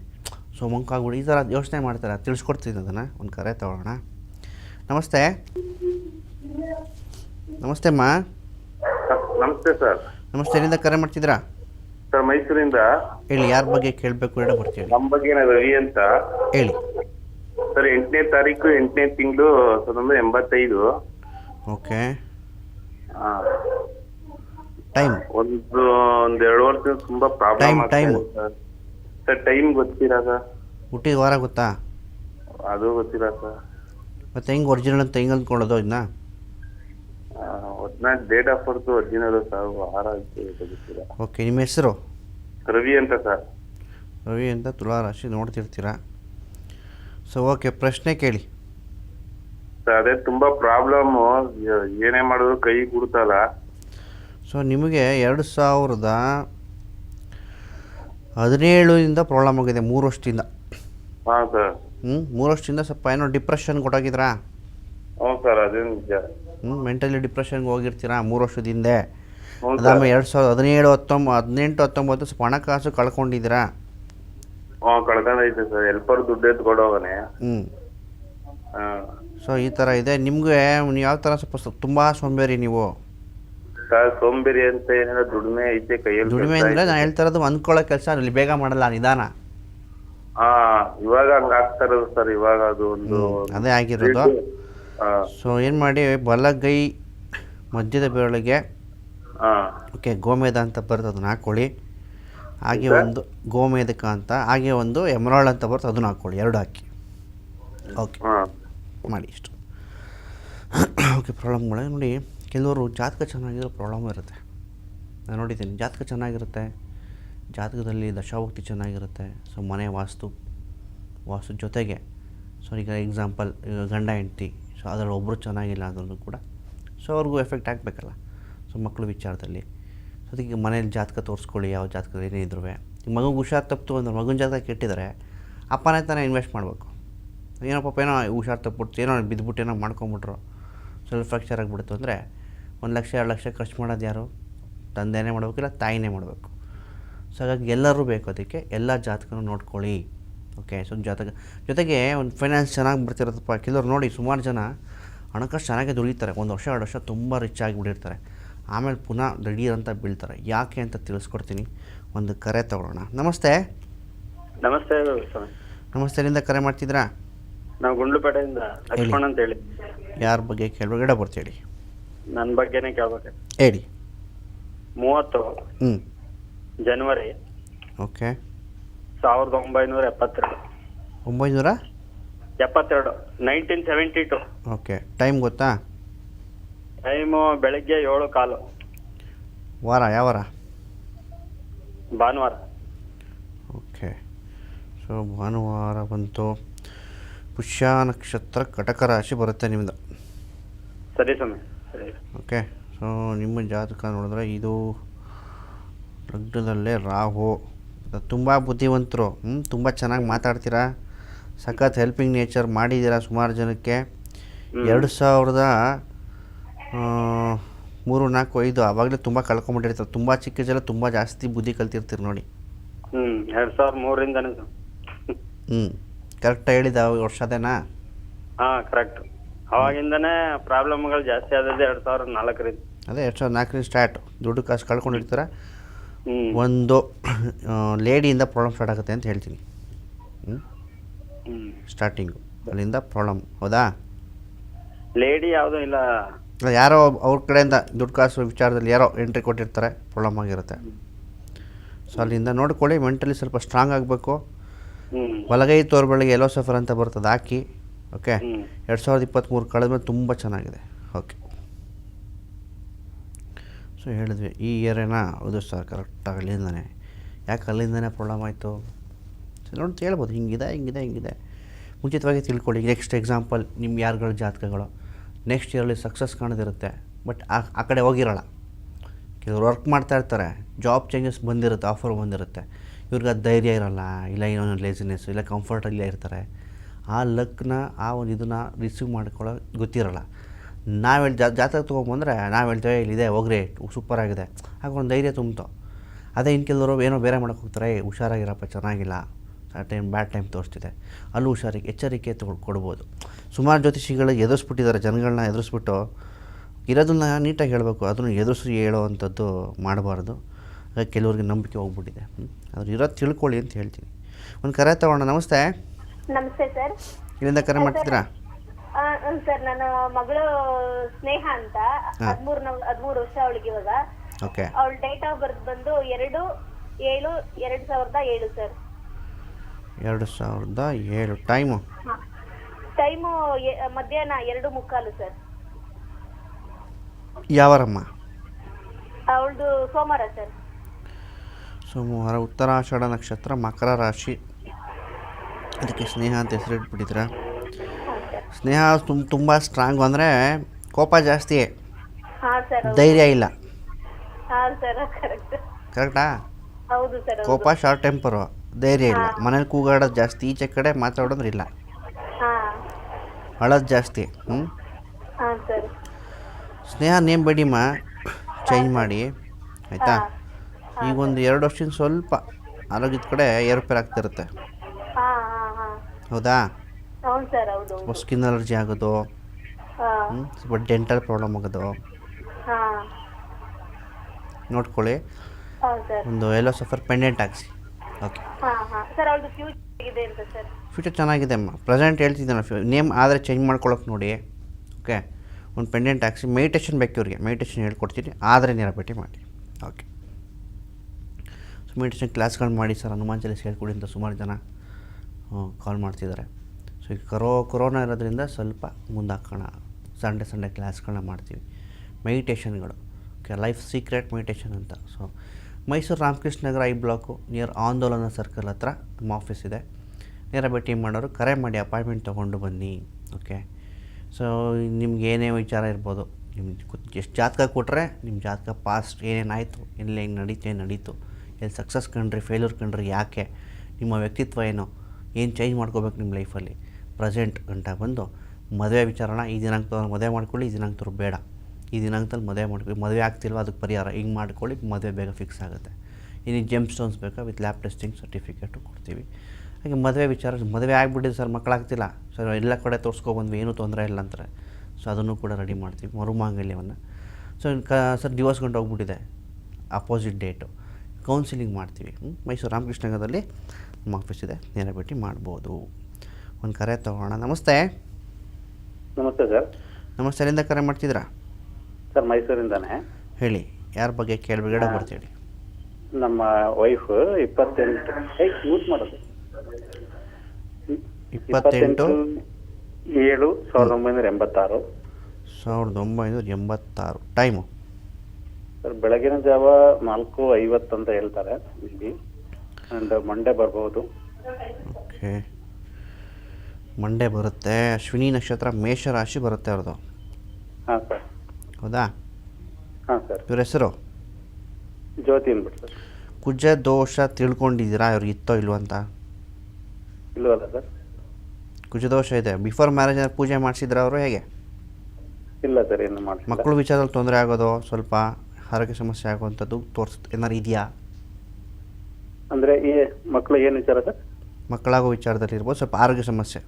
ಸೊ ಮಂಕಾಗ್ಬಿಡಿ ಈ ಥರ ಯೋಚನೆ ಮಾಡ್ತಾರೆ, ತಿಳಿಸ್ಕೊಡ್ತೀನಿ ಅದನ್ನು. ಒಂದು ಕರೆ ತಗೊಳ್ಳೋಣ. ನಮಸ್ತೆ. ನಮಸ್ತೆ ಅಮ್ಮ. ನಮಸ್ತೆ ಸರ್. ನಮಸ್ತೆ ಎಲ್ಲಿಂದ ಕರೆ ಮಾಡ್ತಿದ್ರಾ ಸರ್ ಮೈಸೂರಿಂದ. ಹೇಳಿ ಯಾರ ಬಗ್ಗೆ ಕೇಳಬೇಕು ಹೇಳ ಬರ್ತೀವಿ ನಮ್ಮ ಬಗ್ಗೆ ರವಿ ಅಂತ. ಹೇಳಿ. ಸರ್ ಎಂಟನೇ ತಾರೀಕು ಎಂಟನೇ ತಿಂಗಳು ಸಾವಿರದ ಒಂಬೈನೂರ ಎಂಬತ್ತೈದು. ಓಕೆ. ಆ, ಟೈಮ್? ಒಂದು ಒಂದ್ ಎರಡು ವರ್ಷದಿಂದ ತುಂಬಾ problem Time, time. Sir. Time ಗೊತ್ತಿರಾ sir. ಹುಟ್ಟಿದ ವಾರ ಗೊತ್ತಾ? ಅದು ಗೊತ್ತಿಲ್ಲ ಸರ್. ಮತ್ತೆ ಹೆಂಗೆ ಒರಿಜಿನಲ್ ಅಂತ ಹೆಂಗೆ ಅಂದ್ಕೊಳ್ಳೋದು ಇದನ್ನ ಒಟ್ನಾಗ ಡೇಟ್ ಆಫ್ ಬರ್ತು ಹದಿನೇಳು ಸರ್ ವಾರ ಗೊತ್ತಿಲ್ಲ ಓಕೆ ನಿಮ್ಮ ಹೆಸರು? ರವಿ ಅಂತ ಸರ್. ರವಿ ಅಂತ ತುಲಾ ರಾಶಿ ನೋಡ್ತಿರ್ತೀರಾ? ಸೊ ಓಕೆ ಪ್ರಶ್ನೆ ಕೇಳಿ. ಸರ್ ಅದೇ ತುಂಬಾ ಪ್ರಾಬ್ಲಮ್ ಏನೇ ಮಾಡಿದ್ರು ಕೈ ಕೊಡ್ತಲ್ಲ ಸೊ ನಿಮಗೆ ಎರಡು ಸಾವಿರದ ಹದಿನೇಳರಿಂದ ಪ್ರಾಬ್ಲಮ್ ಆಗಿದೆ ಮೂರು ವರ್ಷದಿಂದ. ಹಾಂ ಸರ್. ಹ್ಞೂ ಮೂರು ವರ್ಷದಿಂದ ಸ್ವಲ್ಪ ಏನೋ ಡಿಪ್ರೆಷನ್ ಕೊಟ್ಟೋಗಿದ್ರಾ ಹ್ಞೂ ಸರ್ ಅದೇನು ಹ್ಞೂ ಮೆಂಟಲಿ ಡಿಪ್ರೆಷನ್ಗೆ ಹೋಗಿರ್ತೀರಾ? ಮೂರು ವರ್ಷದ ಹಿಂದೆ. ಎರಡ್ ಸರ್. ಅದಾದ್ಮೇಲೆ ಎರಡು ಸಾವಿರದ ಹದಿನೇಳು ಹತ್ತೊಂಬತ್ತು ಹದಿನೆಂಟು ಹತ್ತೊಂಬತ್ತು ಸ್ವಲ್ಪ ಹಣಕಾಸು ಕಳ್ಕೊಂಡಿದ್ದೀರಾ? ಹ್ಞೂ ಕಳ್ಕೊಂಡೈತೆ ಸರ್. ಎಲ್ಪರ್ ದುಡ್ಡು ಎತ್ಕೊಡೋವನೆ ಹ್ಞೂ ಹಾ. ಸೊ ಈ ಥರ ಇದೆ. ನಿಮಗೆ ನೀವು ಯಾವ ಥರ ಸ್ವಲ್ಪ ತುಂಬಾ ತುಂಬ ಸೋಂಬೇರಿ ನೀವು? ಸರ್ ಸೋಂಬೇರಿ ಅಂತ ಏನಿಲ್ಲ ದುಡಿಮೆ ಐತೆ ಕೈಯಲ್ಲಿ ದುಡಿಮೆ ಅಂದರೆ. ನಾನು ಹೇಳ್ತಾ ಇರೋದು ಅಂದ್ಕೊಳ್ಳೋ ಕೆಲಸ ಅಲ್ಲಿ ಬೇಗ ಮಾಡಲ್ಲ ನಿಧಾನ. ಹಾ ಇವಾಗ ಹಂಗ ಆಗ್ತಾ ಇರೋದು ಸರ್ ಇವಾಗ ಅದು ಒಂದು ಅದೇ ಆಗಿರೋದು. ಹಾ ಸೊ ಏನು ಮಾಡಿ ಬಲಗೈ ಮಧ್ಯದ ಬೆರಳಿಗೆ ಓಕೆ ಗೋಮೇಧ ಅಂತ ಬರುತ್ತೆ ಅದನ್ನ ಹಾಕ್ಕೊಳ್ಳಿ ಹಾಗೆ ಒಂದು ಗೋಮೇಧಕ ಅಂತ ಹಾಗೆ ಒಂದು ಎಮರಾಲ್ಡ್ ಅಂತ ಬರುತ್ತೆ ಅದನ್ನ ಹಾಕ್ಕೊಳ್ಳಿ ಎರಡು ಹಾಕಿ. ಓಕೆ. ಮಾಡಿ ಇಷ್ಟು. ಓಕೆ ಪ್ರಾಬ್ಲಮ್ಗಳೇ ನೋಡಿ ಕೆಲವರು ಜಾತಕ ಚೆನ್ನಾಗಿರೋ ಪ್ರಾಬ್ಲಮ್ ಇರುತ್ತೆ. ನಾನು ನೋಡಿದ್ದೀನಿ ಜಾತಕ ಚೆನ್ನಾಗಿರುತ್ತೆ ಜಾತಕದಲ್ಲಿ ದಶಾಭಕ್ತಿ ಚೆನ್ನಾಗಿರುತ್ತೆ. ಸೊ ಮನೆ ವಾಸ್ತು ವಾಸ್ತು ಜೊತೆಗೆ ಸೊ ಈಗ ಎಕ್ಸಾಂಪಲ್ ಈಗ ಗಂಡ ಹೆಂಡ್ತಿ ಸೊ ಅದರಲ್ಲಿ ಒಬ್ಬರು ಚೆನ್ನಾಗಿಲ್ಲ ಅಂದ್ರೂ ಕೂಡ. ಸೊ ಅವ್ರಿಗೂ ಎಫೆಕ್ಟ್ ಆಗಬೇಕಲ್ಲ. ಸೊ ಮಕ್ಕಳು ವಿಚಾರದಲ್ಲಿ. ಸೊ ಅದಕ್ಕೆ ಮನೇಲಿ ಜಾತಕ ತೋರಿಸ್ಕೊಳ್ಳಿ, ಯಾವ ಜಾತಕದಲ್ಲಿ ಏನೇ ಇದ್ರೂ ಈಗ ಮಗುಗೆ ಹುಷಾರು ತಪ್ಪಿತು ಅಂದ್ರೆ ಮಗುನ ಜಾತಕ ಕೆಟ್ಟಿದ್ದಾರೆ ಅಪ್ಪನೇ ತಾನೇ ಇನ್ವೆಸ್ಟ್ ಮಾಡಬೇಕು. ಏನೋ ಪಾಪ ಏನೋ ಹುಷಾರು ತಪ್ಪಿಬಿಟ್ಟು ಏನೋ ಬಿದ್ದುಬಿಟ್ಟು ಏನೋ ಮಾಡ್ಕೊಂಬಿಟ್ರು. ಸ್ವಲ್ಪ ಫ್ರಾಕ್ಚರ್ ಆಗಿಬಿಡ್ತು ಅಂದರೆ ಒಂದು ಲಕ್ಷ, ಎರಡು ಲಕ್ಷ ಖರ್ಚು ಮಾಡೋದು ಯಾರು? ತಂದೆನೇ ಮಾಡಬೇಕಿಲ್ಲ ತಾಯಿನೇ ಮಾಡಬೇಕು. ಸೊ ಹಾಗಾಗಿ ಎಲ್ಲರೂ ಬೇಕು ಅದಕ್ಕೆ. ಎಲ್ಲ ಜಾತಕನೂ ನೋಡ್ಕೊಳ್ಳಿ. ಓಕೆ ಸೊ ಜೊತೆಗೆ ಜೊತೆಗೆ ಒಂದು ಫೈನಾನ್ಸ್ ಚೆನ್ನಾಗಿ ಬರ್ತಿರತ್ತಪ್ಪ ಕೆಲವ್ರು ನೋಡಿ ಸುಮಾರು ಜನ ಹಣಕಾಸು ಚೆನ್ನಾಗೇ ದುಡಿತಾರೆ. ಒಂದು ವರ್ಷ ಎರಡು ವರ್ಷ ತುಂಬ ರಿಚ್ ಆಗಿ ಆಗಿಬಿಟ್ಟಿರ್ತಾರೆ ಆಮೇಲೆ ಪುನಃ ದಡೀರ್ ಅಂತ ಬೀಳ್ತಾರೆ. ಯಾಕೆ ಅಂತ ತಿಳಿಸ್ಕೊಡ್ತೀನಿ. ಒಂದು ಕರೆ ತಗೊಳ್ಳೋಣ ನಮಸ್ತೆ. ನಮಸ್ತೆ ನಮಸ್ತೆ ಎಲ್ಲಿಂದ ಕರೆ ಮಾಡ್ತಿದ್ರಾ ನಾವು ಗುಂಡ್ಲುಪೇಟೆಯಿಂದ ಲಕ್ಷ್ಮಣ್ ಅಂತ ಹೇಳಿ. ಯಾರ ಬಗ್ಗೆ ಕೇಳ್ಬೇಕು? ಗಿಡ ಬರ್ತೀವಿ ನನ್ನ ಬಗ್ಗೆನೇ ಕೇಳ್ಬೇಕು. ಹೇಳಿ. ಮೂವತ್ತು ಹ್ಞೂ ಜನವರಿ ಓಕೆ ಸಾವಿರದ ಒಂಬೈನೂರ ಎಪ್ಪತ್ತೆರಡು. ಒಂಬೈನೂರ? ಎಪ್ಪತ್ತೆರಡು. Nineteen seventy two. Okay. Time ಗೊತ್ತಾ? ಟೈಮು ಬೆಳಗ್ಗೆ ಏಳು ಕಾಲು. ವಾರ ಯಾವ ವಾರ? ಭಾನುವಾರ. ಓಕೆ. ಸೊ ಭಾನುವಾರ ಬಂತು. ಪುಷ್ಯ ನಕ್ಷತ್ರ ಕಟಕ ರಾಶಿ ಬರುತ್ತೆ ನಿಮ್ಮದು ಸರಿ ಸ್ವಾಮಿ. ಸರಿ. ಓಕೆ. ಸೊ ನಿಮ್ಮ ಜಾತಕ ನೋಡಿದ್ರೆ ಇದು ಲಗ್ನದಲ್ಲೇ ರಾಹು. ತುಂಬ ಬುದ್ಧಿವಂತರು ತುಂಬ ಚೆನ್ನಾಗಿ ಮಾತಾಡ್ತೀರಾ? ಸಖತ್ ಹೆಲ್ಪಿಂಗ್ ನೇಚರ್ ಮಾಡಿದ್ದೀರಾ ಸುಮಾರು ಜನಕ್ಕೆ. ಎರಡು ಸಾವಿರದ ಮೂರು ನಾಲ್ಕು ಐದು ಅವಾಗಲೇ ತುಂಬ ಕಳ್ಕೊಂಬಿಟ್ಟಿರ್ತಾರೆ. ತುಂಬ ಚಿಕ್ಕ ಜನ ತುಂಬ ಜಾಸ್ತಿ ಬುದ್ಧಿ ಕಲ್ತಿರ್ತೀರಿ ನೋಡಿ. ಹ್ಞೂ ಎರಡು ಸಾವಿರದ ಮೂರರಿಂದನೇ. ಸ್ವಾಮಿ. ಹ್ಞೂ ಕರೆಕ್ಟಾಗಿ ಹೇಳಿದ ವರ್ಷದೇನಾ ಹಾಂ ಕರೆಕ್ಟ್ ಅವಾಗಿಂದನೇ ಪ್ರಾಬ್ಲಮ್ಗಳು ಜಾಸ್ತಿ ಆದದ್ದು ಎರಡು ಸಾವಿರದ ನಾಲ್ಕರಿಂದ. ಅದೇ ಎರಡು ಸಾವಿರದ ನಾಲ್ಕರಿಂದ ಸ್ಟಾರ್ಟ್ ದುಡ್ಡು ಕಾಸು ಕಳ್ಕೊಂಡಿರ್ತೀರ? ಒಂದು ಲೇಡಿಯಿಂದ ಪ್ರಾಬ್ಲಮ್ ಸ್ಟಾರ್ಟ್ ಆಗುತ್ತೆ ಅಂತ ಹೇಳ್ತೀನಿ. ಸ್ಟಾರ್ಟಿಂಗು ಅಲ್ಲಿಂದ ಪ್ರಾಬ್ಲಮ್ ಹೌದಾ? ಲೇಡಿ ಯಾವುದೂ ಇಲ್ಲ. ಯಾರೋ ಅವ್ರ ಕಡೆಯಿಂದ ದುಡ್ಡು ಕಾಸು ವಿಚಾರದಲ್ಲಿ ಯಾರೋ ಎಂಟ್ರಿ ಕೊಟ್ಟಿರ್ತಾರೆ ಪ್ರಾಬ್ಲಮ್ ಆಗಿರುತ್ತೆ. ಸೊ ಅಲ್ಲಿಂದ ನೋಡ್ಕೊಳ್ಳಿ ಮೆಂಟಲಿ ಸ್ವಲ್ಪ ಸ್ಟ್ರಾಂಗ್ ಆಗಬೇಕು. ಬಲಗೈ ಬಳಿಗೆ ಎಲ್ಲೋ ಸಫರ್ ಅಂತ ಬರ್ತದೆ ಹಾಕಿ. ಓಕೆ ಎರಡು ಸಾವಿರದ ಇಪ್ಪತ್ತ್ಮೂರು ಕಳೆದ್ಮೇಲೆ ತುಂಬ ಚೆನ್ನಾಗಿದೆ. ಓಕೆ ಸೊ ಹೇಳಿದ್ವಿ, ಈ ಏರಿಯಾನ ಹೌದು ಸರ್ ಕರೆಕ್ಟಾಗಿ ಅಲ್ಲಿಂದನೇ. ಯಾಕೆ ಅಲ್ಲಿಂದನೇ ಪ್ರಾಬ್ಲಮ್ ಆಯಿತು? ನೋಡಿ ಹೇಳ್ಬೋದು, ಹಿಂಗಿದೆ ಹಿಂಗಿದೆ ಹಿಂಗಿದೆ. ಮುಂಚಿತವಾಗಿ ತಿಳ್ಕೊಳ್ಳಿ ನೆಕ್ಸ್ಟ್ ಎಕ್ಸಾಂಪಲ್ ನಿಮ್ಮ ಯಾರುಗಳ ಜಾತಕಗಳು. ನೆಕ್ಸ್ಟ್ ಇಯರಲ್ಲಿ ಸಕ್ಸಸ್ ಕಾಣೋದಿರುತ್ತೆ ಬಟ್ ಆ ಆ ಕಡೆ ಹೋಗಿರಲ್ಲ. ಕೆಲವ್ರು ವರ್ಕ್ ಮಾಡ್ತಾ ಇರ್ತಾರೆ ಜಾಬ್ ಚೇಂಜಸ್ ಬಂದಿರುತ್ತೆ ಆಫರ್ ಬಂದಿರುತ್ತೆ. ಇವ್ರಿಗೆ ಅದು ಧೈರ್ಯ ಇರೋಲ್ಲ, ಇಲ್ಲ ಏನೋ ಲೇಸಿನೆಸ್ ಇಲ್ಲ ಕಂಫರ್ಟಲ್ಲೇ ಇರ್ತಾರೆ. ಆ ಲಕ್ನ ಆ ಒಂದು ಇದನ್ನು ರಿಸೀವ್ ಮಾಡ್ಕೊಳ್ಳೋ ಗೊತ್ತಿರಲ್ಲ. ನಾವು ಹೇಳಿ ಜಾ ಜಾತಕ ತೊಗೊಂಬಂದ್ರೆ ನಾವು ಹೇಳ್ತೇವೆ ಇಲ್ಲಿದೆ ಹೋಗ್ರಿ ಸೂಪರ್ ಆಗಿದೆ. ಆಗ ಒಂದು ಧೈರ್ಯ ತುಂಬ್ತು. ಅದೇ ಇನ್ನು ಕೆಲವರು ಏನೋ ಬೇರೆ ಮಾಡೋಕೆ ಹೋಗ್ತಾರೆ "ಏ, ಹುಷಾರಾಗಿರಪ್ಪ ಚೆನ್ನಾಗಿಲ್ಲ. ಆ ಟೈಮ್ ಬ್ಯಾಡ್ ಟೈಮ್ ತೋರಿಸ್ತಿದೆ. ಅಲ್ಲೂ ಹುಷಾರಿಗೆ ಎಚ್ಚರಿಕೆ ತೊಗೊಂಡು ಕೊಡ್ಬೋದು. ಸುಮಾರು ಜ್ಯೋತಿಷಿಗಳು ಎದುರಿಸ್ಬಿಟ್ಟಿದ್ದಾರೆ ಜನಗಳನ್ನ ಎದುರಿಸ್ಬಿಟ್ಟು. ಇರೋದನ್ನ ನೀಟಾಗಿ ಹೇಳಬೇಕು ಅದನ್ನು ಎದುರಿಸಿ ಹೇಳೋ ಅಂಥದ್ದು ಮಾಡಬಾರ್ದು. ಕೆಲವ್ರಿಗೆ ನಂಬಿಕೆ ಹೋಗ್ಬಿಟ್ಟಿದೆ. ಅದ್ರ ಇರೋದು ತಿಳ್ಕೊಳ್ಳಿ ಅಂತ ಹೇಳ್ತೀನಿ. ಒಂದು ಕರೆ ತಗೋಣ ನಮಸ್ತೆ. ನಮಸ್ತೆ ಸರ್. ಇಲ್ಲಿಂದ ಕರೆ ಮಾಡ್ತಿದ್ದೀರಾ? ಸರ್ ನನ್ನ ಮಗಳು ಸ್ನೇಹ ಅಂತ ಹದಿಮೂರು ಹದ್ಮೂರ್ ವರ್ಷ ಅವಳಿಗೆ ಇವಾಗ. ಓಕೆ. ಅವಳ ಡೇಟ್ ಆಫ್ ಬರ್ತ್ ಬಂದು ಎರಡು ಏಳು ಎರಡ್ ಸಾವಿರದ ಏಳು ಸರ್. ಎರಡು ಸಾವಿರದ ಏಳು. ಟೈಮು ಟೈಮು ಮಧ್ಯಾಹ್ನ ಎರಡು ಮುಕ್ಕಾಲು ಸರ್. ಯಾವಾರಮ್ಮ? ಅವಳದು ಸೋಮವಾರ ಸರ್. ಸೋಮವಾರ ಉತ್ತರಾಷಾಢ ನಕ್ಷತ್ರ ಮಕರ ರಾಶಿ. ಅದಕ್ಕೆ ಸ್ನೇಹ ಅಂತ ಹೆಸರಿಟ್ಬಿಟ್ಟಿದ್ದೀರಾ? ಹಾಂ ಸರ್ ಸ್ನೇಹ ತುಂಬ ತುಂಬ ಸ್ಟ್ರಾಂಗ್ ಅಂದರೆ ಕೋಪ ಜಾಸ್ತಿ. ಹಾ ಸರ್ ಧೈರ್ಯ ಇಲ್ಲ. ಹಾ ಸರ್ ಕರೆಕ್ಟ್ ಕರೆಕ್ಟಾ ಹೌದು ಸರ್ ಹೌದು. ಕೋಪ ಶಾರ್ಟ್ ಟೆಂಪರು ಧೈರ್ಯ ಇಲ್ಲ. ಮನೇಲಿ ಕೂಗಾಡೋದು ಜಾಸ್ತಿ ಈಚೆ ಕಡೆ ಮಾತಾಡೋದ್ರೆ ಇಲ್ಲ. ಹಾ. ಅಳೋದು ಜಾಸ್ತಿ ಹ್ಞೂ ಹಾ ಸರ್ ಸ್ನೇಹ ನೇಮ್ ಬೇಡಿಮ್ಮ ಚೇಂಜ್ ಮಾಡಿ ಆಯಿತಾ? ಈಗ ಒಂದು ಎರಡು ವರ್ಷದಿಂದ ಸ್ವಲ್ಪ ಆರೋಗ್ಯದ ಕಡೆ ಏರುಪೇರು ಆಗ್ತಿರುತ್ತೆ ಹಾ ಹಾ ಹಾ. ಹೌದಾ? ಹೌದು ಸರ್ ಹೌದು ಸ್ಕಿನ್ ಅಲರ್ಜಿ ಆಗೋದು ಹಾ. ಹ್ಮ್? ಸ್ವಲ್ಪ ಡೆಂಟಲ್ ಪ್ರಾಬ್ಲಮ್ ಆಗೋದು. ಹಾ. ನೋಡ್ಕೊಳ್ಳಿ. ಹೌದು ಸರ್. ಒಂದು ಎಲ್ಲೋ ಸಫರ್ ಪೆಂಡೆಂಟ್ ಹಾಕ್ಸಿ. ಓಕೆ ಹಾ ಹಾ. ಸರ್ ಅವ್ರದ್ದು ಫ್ಯೂಚರ್ ಇದೆ ಅಂತ ಸರ್? ಫ್ಯೂಚರ್ ಚೆನ್ನಾಗಿದೆ ಅಮ್ಮ ಪ್ರೆಸೆಂಟ್ ಹೇಳ್ತಿದ್ದಾನೆ ನೇಮ್ ಆದರೆ ಚೇಂಜ್ ಮಾಡ್ಕೊಳ್ಳೋಕೆ ನೋಡಿ. ಓಕೆ ಒಂದು ಪೆಂಡೆಂಟ್ ಹಾಕ್ಸಿ. ಮೆಡಿಟೇಷನ್ ಬೇಕು ಇವ್ರಿಗೆ. ಮೆಡಿಟೇಷನ್ ಹೇಳ್ಕೊಡ್ತೀನಿ. ಆದರೆ ನೇರ ಭೇಟಿ ಮಾಡಿ. ಓಕೆ ಸೊ ಮೆಡಿಟೇಷನ್ ಕ್ಲಾಸ್ಗಳು ಮಾಡಿ ಸರ್. ಹನುಮಾನ್ ಚಾಲಿಸ್ ಹೇಳ್ಕೊಡಿ ಅಂತ ಸುಮಾರು ಜನ ಕಾಲ್ ಮಾಡ್ತಿದ್ದಾರೆ. ಸೊ ಈ ಕರೋ, ಕೊರೋನಾ ಇರೋದ್ರಿಂದ ಸ್ವಲ್ಪ ಮುಂದಾಕೋಣ. ಸಂಡೇ ಸಂಡೇ ಕ್ಲಾಸ್ಗಳನ್ನ ಮಾಡ್ತೀವಿ. ಮೆಡಿಟೇಷನ್ಗಳು. ಓಕೆ, ಲೈಫ್ ಸೀಕ್ರೆಟ್ ಮೆಡಿಟೇಷನ್ ಅಂತ. So Mysuru Ramakrishna Nagar I block near Andolana circle ಹತ್ರ ನಮ್ಮ ಆಫೀಸ್ ಇದೆ. ನೇರ ಭೇಟಿ ಮಾಡೋರು ಕರೆ ಮಾಡಿ ಅಪಾಯಿಂಟ್ಮೆಂಟ್ ತೊಗೊಂಡು ಬನ್ನಿ. ಓಕೆ. ಸೊ ನಿಮ್ಗೆ ಏನೇ ವಿಚಾರ ಇರ್ಬೋದು ನಿಮ್ಗೆ ಎಷ್ಟು ಜಾತಕ ಕೊಟ್ಟರೆ ನಿಮ್ಮ ಜಾತಕ ಪಾಸ್ಟ್ ಏನೇನಾಯಿತು, ಎಲ್ಲಿ ಹೆಂಗೆ ನಡೀತು ಏನು ನಡೀತು, ಎಲ್ಲಿ ಸಕ್ಸಸ್ ಕಂಡ್ರಿ ಫೇಲ್ಯೂರ್ ಕಂಡ್ರಿ, ಯಾಕೆ, ನಿಮ್ಮ ವ್ಯಕ್ತಿತ್ವ ಏನು ಏನು ಚೇಂಜ್ ಮಾಡ್ಕೋಬೇಕು ನಿಮ್ಮ ಲೈಫಲ್ಲಿ ಪ್ರೆಸೆಂಟ್ ಗಂಟ ಬಂದು ಮದುವೆ ವಿಚಾರಣ ಈ ದಿನಾಂಕದವ್ರು ಮದುವೆ ಮಾಡ್ಕೊಳ್ಳಿ, ಈ ದಿನಾಂಕದವ್ರು ಬೇಡ. ಈ ದಿನಾಂಕದಲ್ಲಿ ಮದುವೆ ಮಾಡ್ಕೊಳ್ಳಿ ಮದುವೆ ಆಗ್ತಿಲ್ವ ಅದಕ್ಕೆ ಪರಿಹಾರ. ಹಿಂಗೆ ಮಾಡ್ಕೊಳ್ಳಿ, ಮದುವೆ ಬೇಗ ಫಿಕ್ಸ್ ಆಗುತ್ತೆ. ಇನ್ನು ಜೆಮ್ ಸ್ಟೋನ್ಸ್ ಬೇಕಾ? ವಿತ್ ಲ್ಯಾಬ್ ಟೆಸ್ಟಿಂಗ್ ಸರ್ಟಿಫಿಕೇಟು ಕೊಡ್ತೀವಿ. ಹಾಗೆ ಮದುವೆ ವಿಚಾರ, ಮದುವೆ ಆಗಿಬಿಟ್ಟಿದೆ ಸರ್, ಮಕ್ಕಳಾಗ್ತಿಲ್ಲ. ಸರ್, ಎಲ್ಲ ಕಡೆ ತೋರಿಸ್ಕೊಬಂದ್ವಿ, ಏನೂ ತೊಂದರೆ ಇಲ್ಲ ಅಂತಾರೆ. ಸೊ ಅದನ್ನು ಕೂಡ ರೆಡಿ ಮಾಡ್ತೀವಿ, ಮರುಮಾಂಗಲ್ಯವನ್ನು. ಸೊ ಕ, ಸರ್ ಡಿವೋರ್ಸ್ ಗಂಟು ಹೋಗ್ಬಿಟ್ಟಿದೆ. ಅಪೋಸಿಟ್ ಡೇಟು ಕೌನ್ಸಿಲಿಂಗ್ ಮಾಡ್ತೀವಿ? ಮೈಸೂರು ರಾಮಕೃಷ್ಣನಗರದಲ್ಲಿ ನಮ್ಮ ಆಫೀಸ್ ಇದೆ. ನೇರ ಭೇಟಿ ಮಾಡ್ಬೋದು. ಒಂದು ಕರೆ ತಗೋಣ. ನಮಸ್ತೆ. ನಮಸ್ತೆ ಸರ್. ನಮಸ್ತೆ ಅಲ್ಲಿಂದ ಕರೆ ಮಾಡ್ತಿದ್ರಾ ಸರ್ ಮೈಸೂರಿಂದಾನೆ. ಹೇಳಿ ಯಾರ ಬಗ್ಗೆ ಕೇಳಬೇಡ ಬರ್ತೀವಿ ನಮ್ಮ ವೈಫ್ ಇಪ್ಪತ್ತೆಂಟು ಯೂಸ್ ಮಾಡೋದು. ಇಪ್ಪತ್ತೆಂಟು ಏಳು ಸಾವಿರದ ಒಂಬೈನೂರ ಎಂಬತ್ತಾರು. ಸಾವಿರದ ಒಂಬೈನೂರ ಎಂಬತ್ತಾರು. ಟೈಮು? ಸರ್ ಬೆಳಗಿನ ಜಾವ ನಾಲ್ಕು ಐವತ್ತು ಅಂತ ಹೇಳ್ತಾರೆ. ಇಲ್ಲಿ ಅಂಡ್ ಮಂಡೇ ಬರ್ಬೋದು. ಓಕೆ. ಮಂಡೇ ಬರುತ್ತೆ ಅಶ್ವಿನಿ ನಕ್ಷತ್ರ ಮೇಷ ರಾಶಿ ಬರುತ್ತೆ ಅವ್ರದ್ದು ಹಾಂ ಸರ್. ಹೌದಾ? ಹಾಂ ಸರ್. ಇವ್ರ ಹೆಸರು? ಜ್ಯೋತಿ ಅಂದ್ಬಿಟ್ಟು ಸರ್. ಕುಜ ದೋಷ ತಿಳ್ಕೊಂಡಿದ್ದೀರಾ ಇವ್ರಿಗೆ ಇತ್ತೋ ಇಲ್ವೋ ಅಂತ? ಇಲ್ವಲ್ಲ ಸರ್. ಕುಜದೋಷ ಇದೆ. ಬಿಫೋರ್ ಮ್ಯಾರೇಜ್ ಪೂಜೆ ಮಾಡಿಸಿದ್ರೆ ಅವರು ಹೇಗೆ? ಇಲ್ಲ ಸರ್ ಏನು ಮಾಡಿ ಮಕ್ಕಳು ವಿಚಾರದಲ್ಲಿ ತೊಂದರೆ ಆಗೋದು ಸ್ವಲ್ಪ ಆರೋಗ್ಯ ಸಮಸ್ಯೆ ಆಗುವಂಥದ್ದು ತೋರಿಸ್ ಏನಾರು ಇದೆಯಾ? ಅಂದ್ರೆ ಈ ಮಕ್ಕಳು ಏನು ವಿಚಾರ ಸರ್? ಮಕ್ಕಳಾಗೋ ವಿಚಾರದಲ್ಲಿ ಇರ್ಬೋದು ಸ್ವಲ್ಪ ಆರೋಗ್ಯ ಸಮಸ್ಯೆ.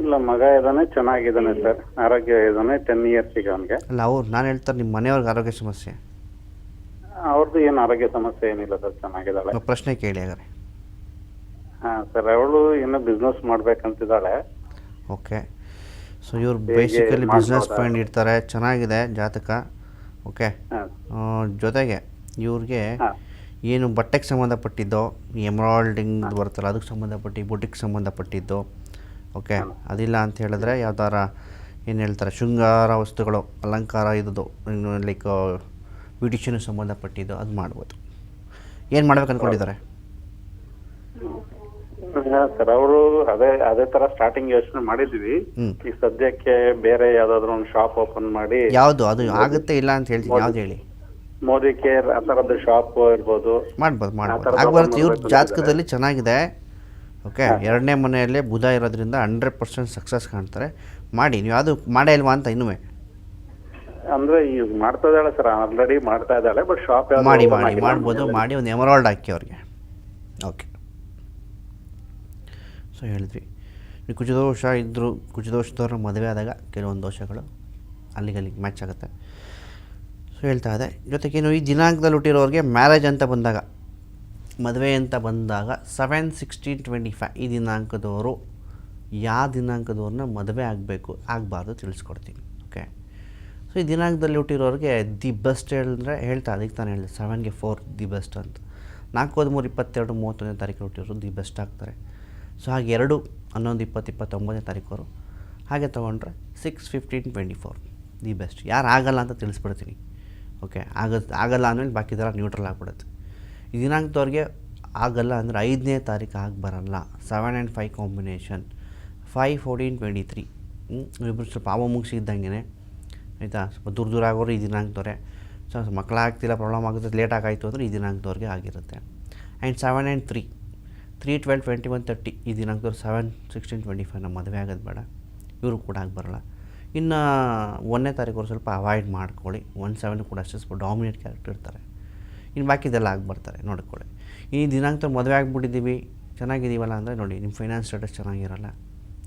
ಇಲ್ಲ ಮಗ ಇದ್ದಾನೆ ಚೆನ್ನಾಗಿದ್ದಾನೆ ಸರ್. ಆರೋಗ್ಯ ಇದ್ದಾನೆ ಟೆನ್ ಇಯರ್ಸ್ ಈಗ ಅವನಿಗೆ. ಅಲ್ಲ ಅವ್ರು ನಾನು ಹೇಳ್ತಾರೆ ನಿಮ್ಮ ಮನೆಯವ್ರಿಗೆ ಆರೋಗ್ಯ ಸಮಸ್ಯೆ. ಅವ್ರದ್ದು ಏನು ಆರೋಗ್ಯ ಸಮಸ್ಯೆ ಏನಿಲ್ಲ ಸರ್ ಚೆನ್ನಾಗಿದ್ದಾಳೆ. ನಾವು ಪ್ರಶ್ನೆ ಕೇಳಿ ಹಾಗಾದ್ರೆ. ಹಾ ಸರ್ ಅವಳು ಏನೋ ಬಿಸ್ನೆಸ್ ಮಾಡ್ಬೇಕಂತಿದ್ದಾಳೆ. ಓಕೆ. ಸೊ ಇವ್ರು ಹೇಗೆ ಬೇಸಿಕಲಿ ಬಿಸ್ನೆಸ್ ಮಾಡ್ಬೋದಾ? ಪಾಯಿಂಟ್ ಇರ್ತಾರೆ ಚೆನ್ನಾಗಿದೆ ಜಾತಕ. ಓಕೆ. ಹಾ. ಜೊತೆಗೆ ಇವ್ರಿಗೆ ಹಾ. ಏನು ಬಟ್ಟೆಗೆ ಸಂಬಂಧಪಟ್ಟಿದ್ದೋ ಎಮ್ರಾಲ್ಡಿಂಗ್ ಬರ್ತಲ್ಲ ಅದಕ್ಕೆ ಸಂಬಂಧಪಟ್ಟು ಬುಟ್ಟಿಗೆ ಸಂಬಂಧಪಟ್ಟಿದ್ದು ಓಕೆ ಅದಿಲ್ಲ ಅಂತ ಹೇಳಿದ್ರೆ ಯಾವ್ದಾರ ಏನು ಹೇಳ್ತಾರೆ ಶೃಂಗಾರ ವಸ್ತುಗಳು ಅಲಂಕಾರ ಇದ್ದು ಲೈಕ್ ಬ್ಯೂಟಿಷಿಯನ್ ಸಂಬಂಧಪಟ್ಟಿದ್ದು ಅದು ಮಾಡ್ಬೋದು. ಏನು ಮಾಡ್ಬೇಕು ಅಂದ್ಕೊಂಡಿದ್ದಾರೆ ಸರ್ ಅವರು ಅದೇ ಅದೇ ತರ ಸ್ಟಾರ್ಟಿಂಗ್ ಯೋಚನೆ ಮಾಡಿದ್ವಿ. ಈಗ ಸದ್ಯಕ್ಕೆ ಬೇರೆ ಯಾವ್ದಾದ್ರು ಒಂದು ಶಾಪ್ ಓಪನ್ ಮಾಡಿ ಯಾವ್ದು? ಅದು ಆಗುತ್ತೆ ಇಲ್ಲ ಅಂತ ಹೇಳ್ತೀನಿ ಯಾವ್ದು ಹೇಳಿ? ಮೋದಿ ಕೇರ್ ಆ ತರದ್ದು ಶಾಪ್ ಇರ್ಬೋದು. ಮಾಡ್ಬೋದು ಮಾಡ್ಬೋದು. ಇವ್ರ ಜಾತಕದಲ್ಲಿ ಚೆನ್ನಾಗಿದೆ. ಓಕೆ ಎರಡನೇ ಮನೆಯಲ್ಲೇ ಬುಧ ಇರೋದ್ರಿಂದ ಹಂಡ್ರೆಡ್ ಪರ್ಸೆಂಟ್ ಸಕ್ಸಸ್ ಕಾಣ್ತಾರೆ. ಮಾಡಿ ನೀವು ಅದು ಮಾಡೇ ಇಲ್ವಾ ಅಂತ ಇನ್ನೂ ಅಂದ್ರೆ ಈಗ ಮಾಡ್ತಾ ಇದ್ದಾಳೆ ಸರ್ ಆಲ್ರೆಡಿ ಮಾಡ್ತಾ ಇದ್ದಾಳೆ ಬಟ್ ಶಾಪ್ ಮಾಡಿ ಮಾಡಿ ಮಾಡ್ಬೋದು ಮಾಡಿ ಒಂದು ಎಮರಾಲ್ಡ್ ಹಾಕಿ ಅವ್ರಿಗೆ. ಓಕೆ ಸೊ ಹೇಳಿದ್ವಿ. ಕುಜದೋಷ ಇದ್ದರು ಕುಜದೋಷದವ್ರ ಮದುವೆ ಆದಾಗ ಕೆಲವೊಂದು ದೋಷಗಳು ಅಲ್ಲಿಗೆ ಅಲ್ಲಿಗೆ ಮ್ಯಾಚ್ ಆಗುತ್ತೆ. ಸೊ ಹೇಳ್ತಾ ಇದೆ ಜೊತೆಗೆ ಇನ್ನು ಈ ದಿನಾಂಕದಲ್ಲಿ ಹುಟ್ಟಿರೋರಿಗೆ ಮ್ಯಾರೇಜ್ ಅಂತ ಬಂದಾಗ ಮದುವೆ ಅಂತ ಬಂದಾಗ ಸೆವೆನ್ ಸಿಕ್ಸ್ಟೀನ್ ಟ್ವೆಂಟಿ ಫೈವ್ ಈ ದಿನಾಂಕದವರು ಯಾವ ದಿನಾಂಕದವ್ರನ್ನ ಮದುವೆ ಆಗಬೇಕು, ಆಗಬಾರ್ದು ತಿಳಿಸ್ಕೊಡ್ತೀನಿ ಓಕೆ ಸೊ ಈ ದಿನಾಂಕದಲ್ಲಿ ಹುಟ್ಟಿರೋರಿಗೆ ದಿ ಬೆಸ್ಟ್ ಹೇಳಿದ್ರೆ ಹೇಳ್ತಾ, ಅದಕ್ಕೆ ತಾನು ಹೇಳಿದೆ ಸೆವೆನ್ಗೆ ಫೋರ್ ದಿ ಬೆಸ್ಟ್ ಅಂತ. ನಾಲ್ಕು, ಹದಿಮೂರು, ಇಪ್ಪತ್ತೆರಡು, ಮೂವತ್ತೊಂದನೇ ತಾರೀಕು ಹುಟ್ಟಿರೋರು ದಿ ಬೆಸ್ಟ್ ಆಗ್ತಾರೆ. ಸೊ ಹಾಗೆ ಎರಡು, ಹನ್ನೊಂದು ಇಪ್ಪತ್ತು ಇಪ್ಪತ್ತೊಂಬತ್ತನೇ ತಾರೀಕವರು. ಹಾಗೆ ತೊಗೊಂಡ್ರೆ six fifteen twenty four the best ಯಾರು ಆಗಲ್ಲ ಅಂತ ತಿಳಿಸ್ಬಿಡ್ತೀನಿ ಓಕೆ ಆಗ ಆಗಲ್ಲ ಅಂದಮೇಲೆ ಬಾಕಿದೆಲ್ಲ ನ್ಯೂಟ್ರಲ್ ಆಗಿಬಿಡುತ್ತೆ. ದಿನಾಂಕದವ್ರಿಗೆ ಆಗಲ್ಲ ಅಂದರೆ ಐದನೇ ತಾರೀಕು ಆಗಿ ಬರಲ್ಲ. Seven and five combination five fourteen twenty three ಇಬ್ಬರು ಸ್ವಲ್ಪ ಅವ ಮುಗಿಸಿದ್ದಂಗೆ ಆಯಿತಾ? ಸ್ವಲ್ಪ ದೂರ ದೂರ ಆಗೋರು ಈ ದಿನಾಂಕದವ್ರೆ. ಸೊ ಮಕ್ಕಳಾಗ್ತಿಲ್ಲ ಪ್ರಾಬ್ಲಮ್ ಆಗುತ್ತೆ ಲೇಟ್ ಆಗಾಯಿತು ಅಂದರೆ ಈ ದಿನಾಂಕದವ್ರಿಗೆ ಆಗಿರುತ್ತೆ. And seven and three three twelve twenty one thirty ಈ ದಿನಾಂಕದವ್ರು ಸೆವೆನ್ ಸಿಕ್ಸ್ಟೀನ್ ಟ್ವೆಂಟಿ ಫೈವ್ ನಮ್ಮ ಮದುವೆ ಆಗೋದು ಬೇಡ. ಇವರು ಕೂಡ ಆಗಿ ಬರಲ್ಲ. ಇನ್ನು, ಒಂದನೇ ತಾರೀಕು ಸ್ವಲ್ಪ ಅವಾಯ್ಡ್ ಮಾಡ್ಕೊಳ್ಳಿ. ಒನ್ ಸೆವೆನ್ ಕೂಡ ಅಷ್ಟೇ ಸ್ವಲ್ಪ ಡಾಮಿನೇಟ್ ಕ್ಯಾರೆಕ್ಟರ್ ಇರ್ತಾರೆ. ಇನ್ನು ಬಾಕಿದೆಲ್ಲ ಆಗಿ ಬರ್ತಾರೆ ನೋಡ್ಕೊಳ್ಳಿ ಈ ದಿನಾಂಕ ಮದುವೆ ಆಗಿಬಿಟ್ಟಿದ್ದೀವಿ. ಚೆನ್ನಾಗಿದ್ದೀವಲ್ಲ ಅಂದರೆ ನೋಡಿ, ನಿಮ್ಮ ಫೈನಾನ್ಸ್ ಸ್ಟೇಟಸ್ ಚೆನ್ನಾಗಿರಲ್ಲ.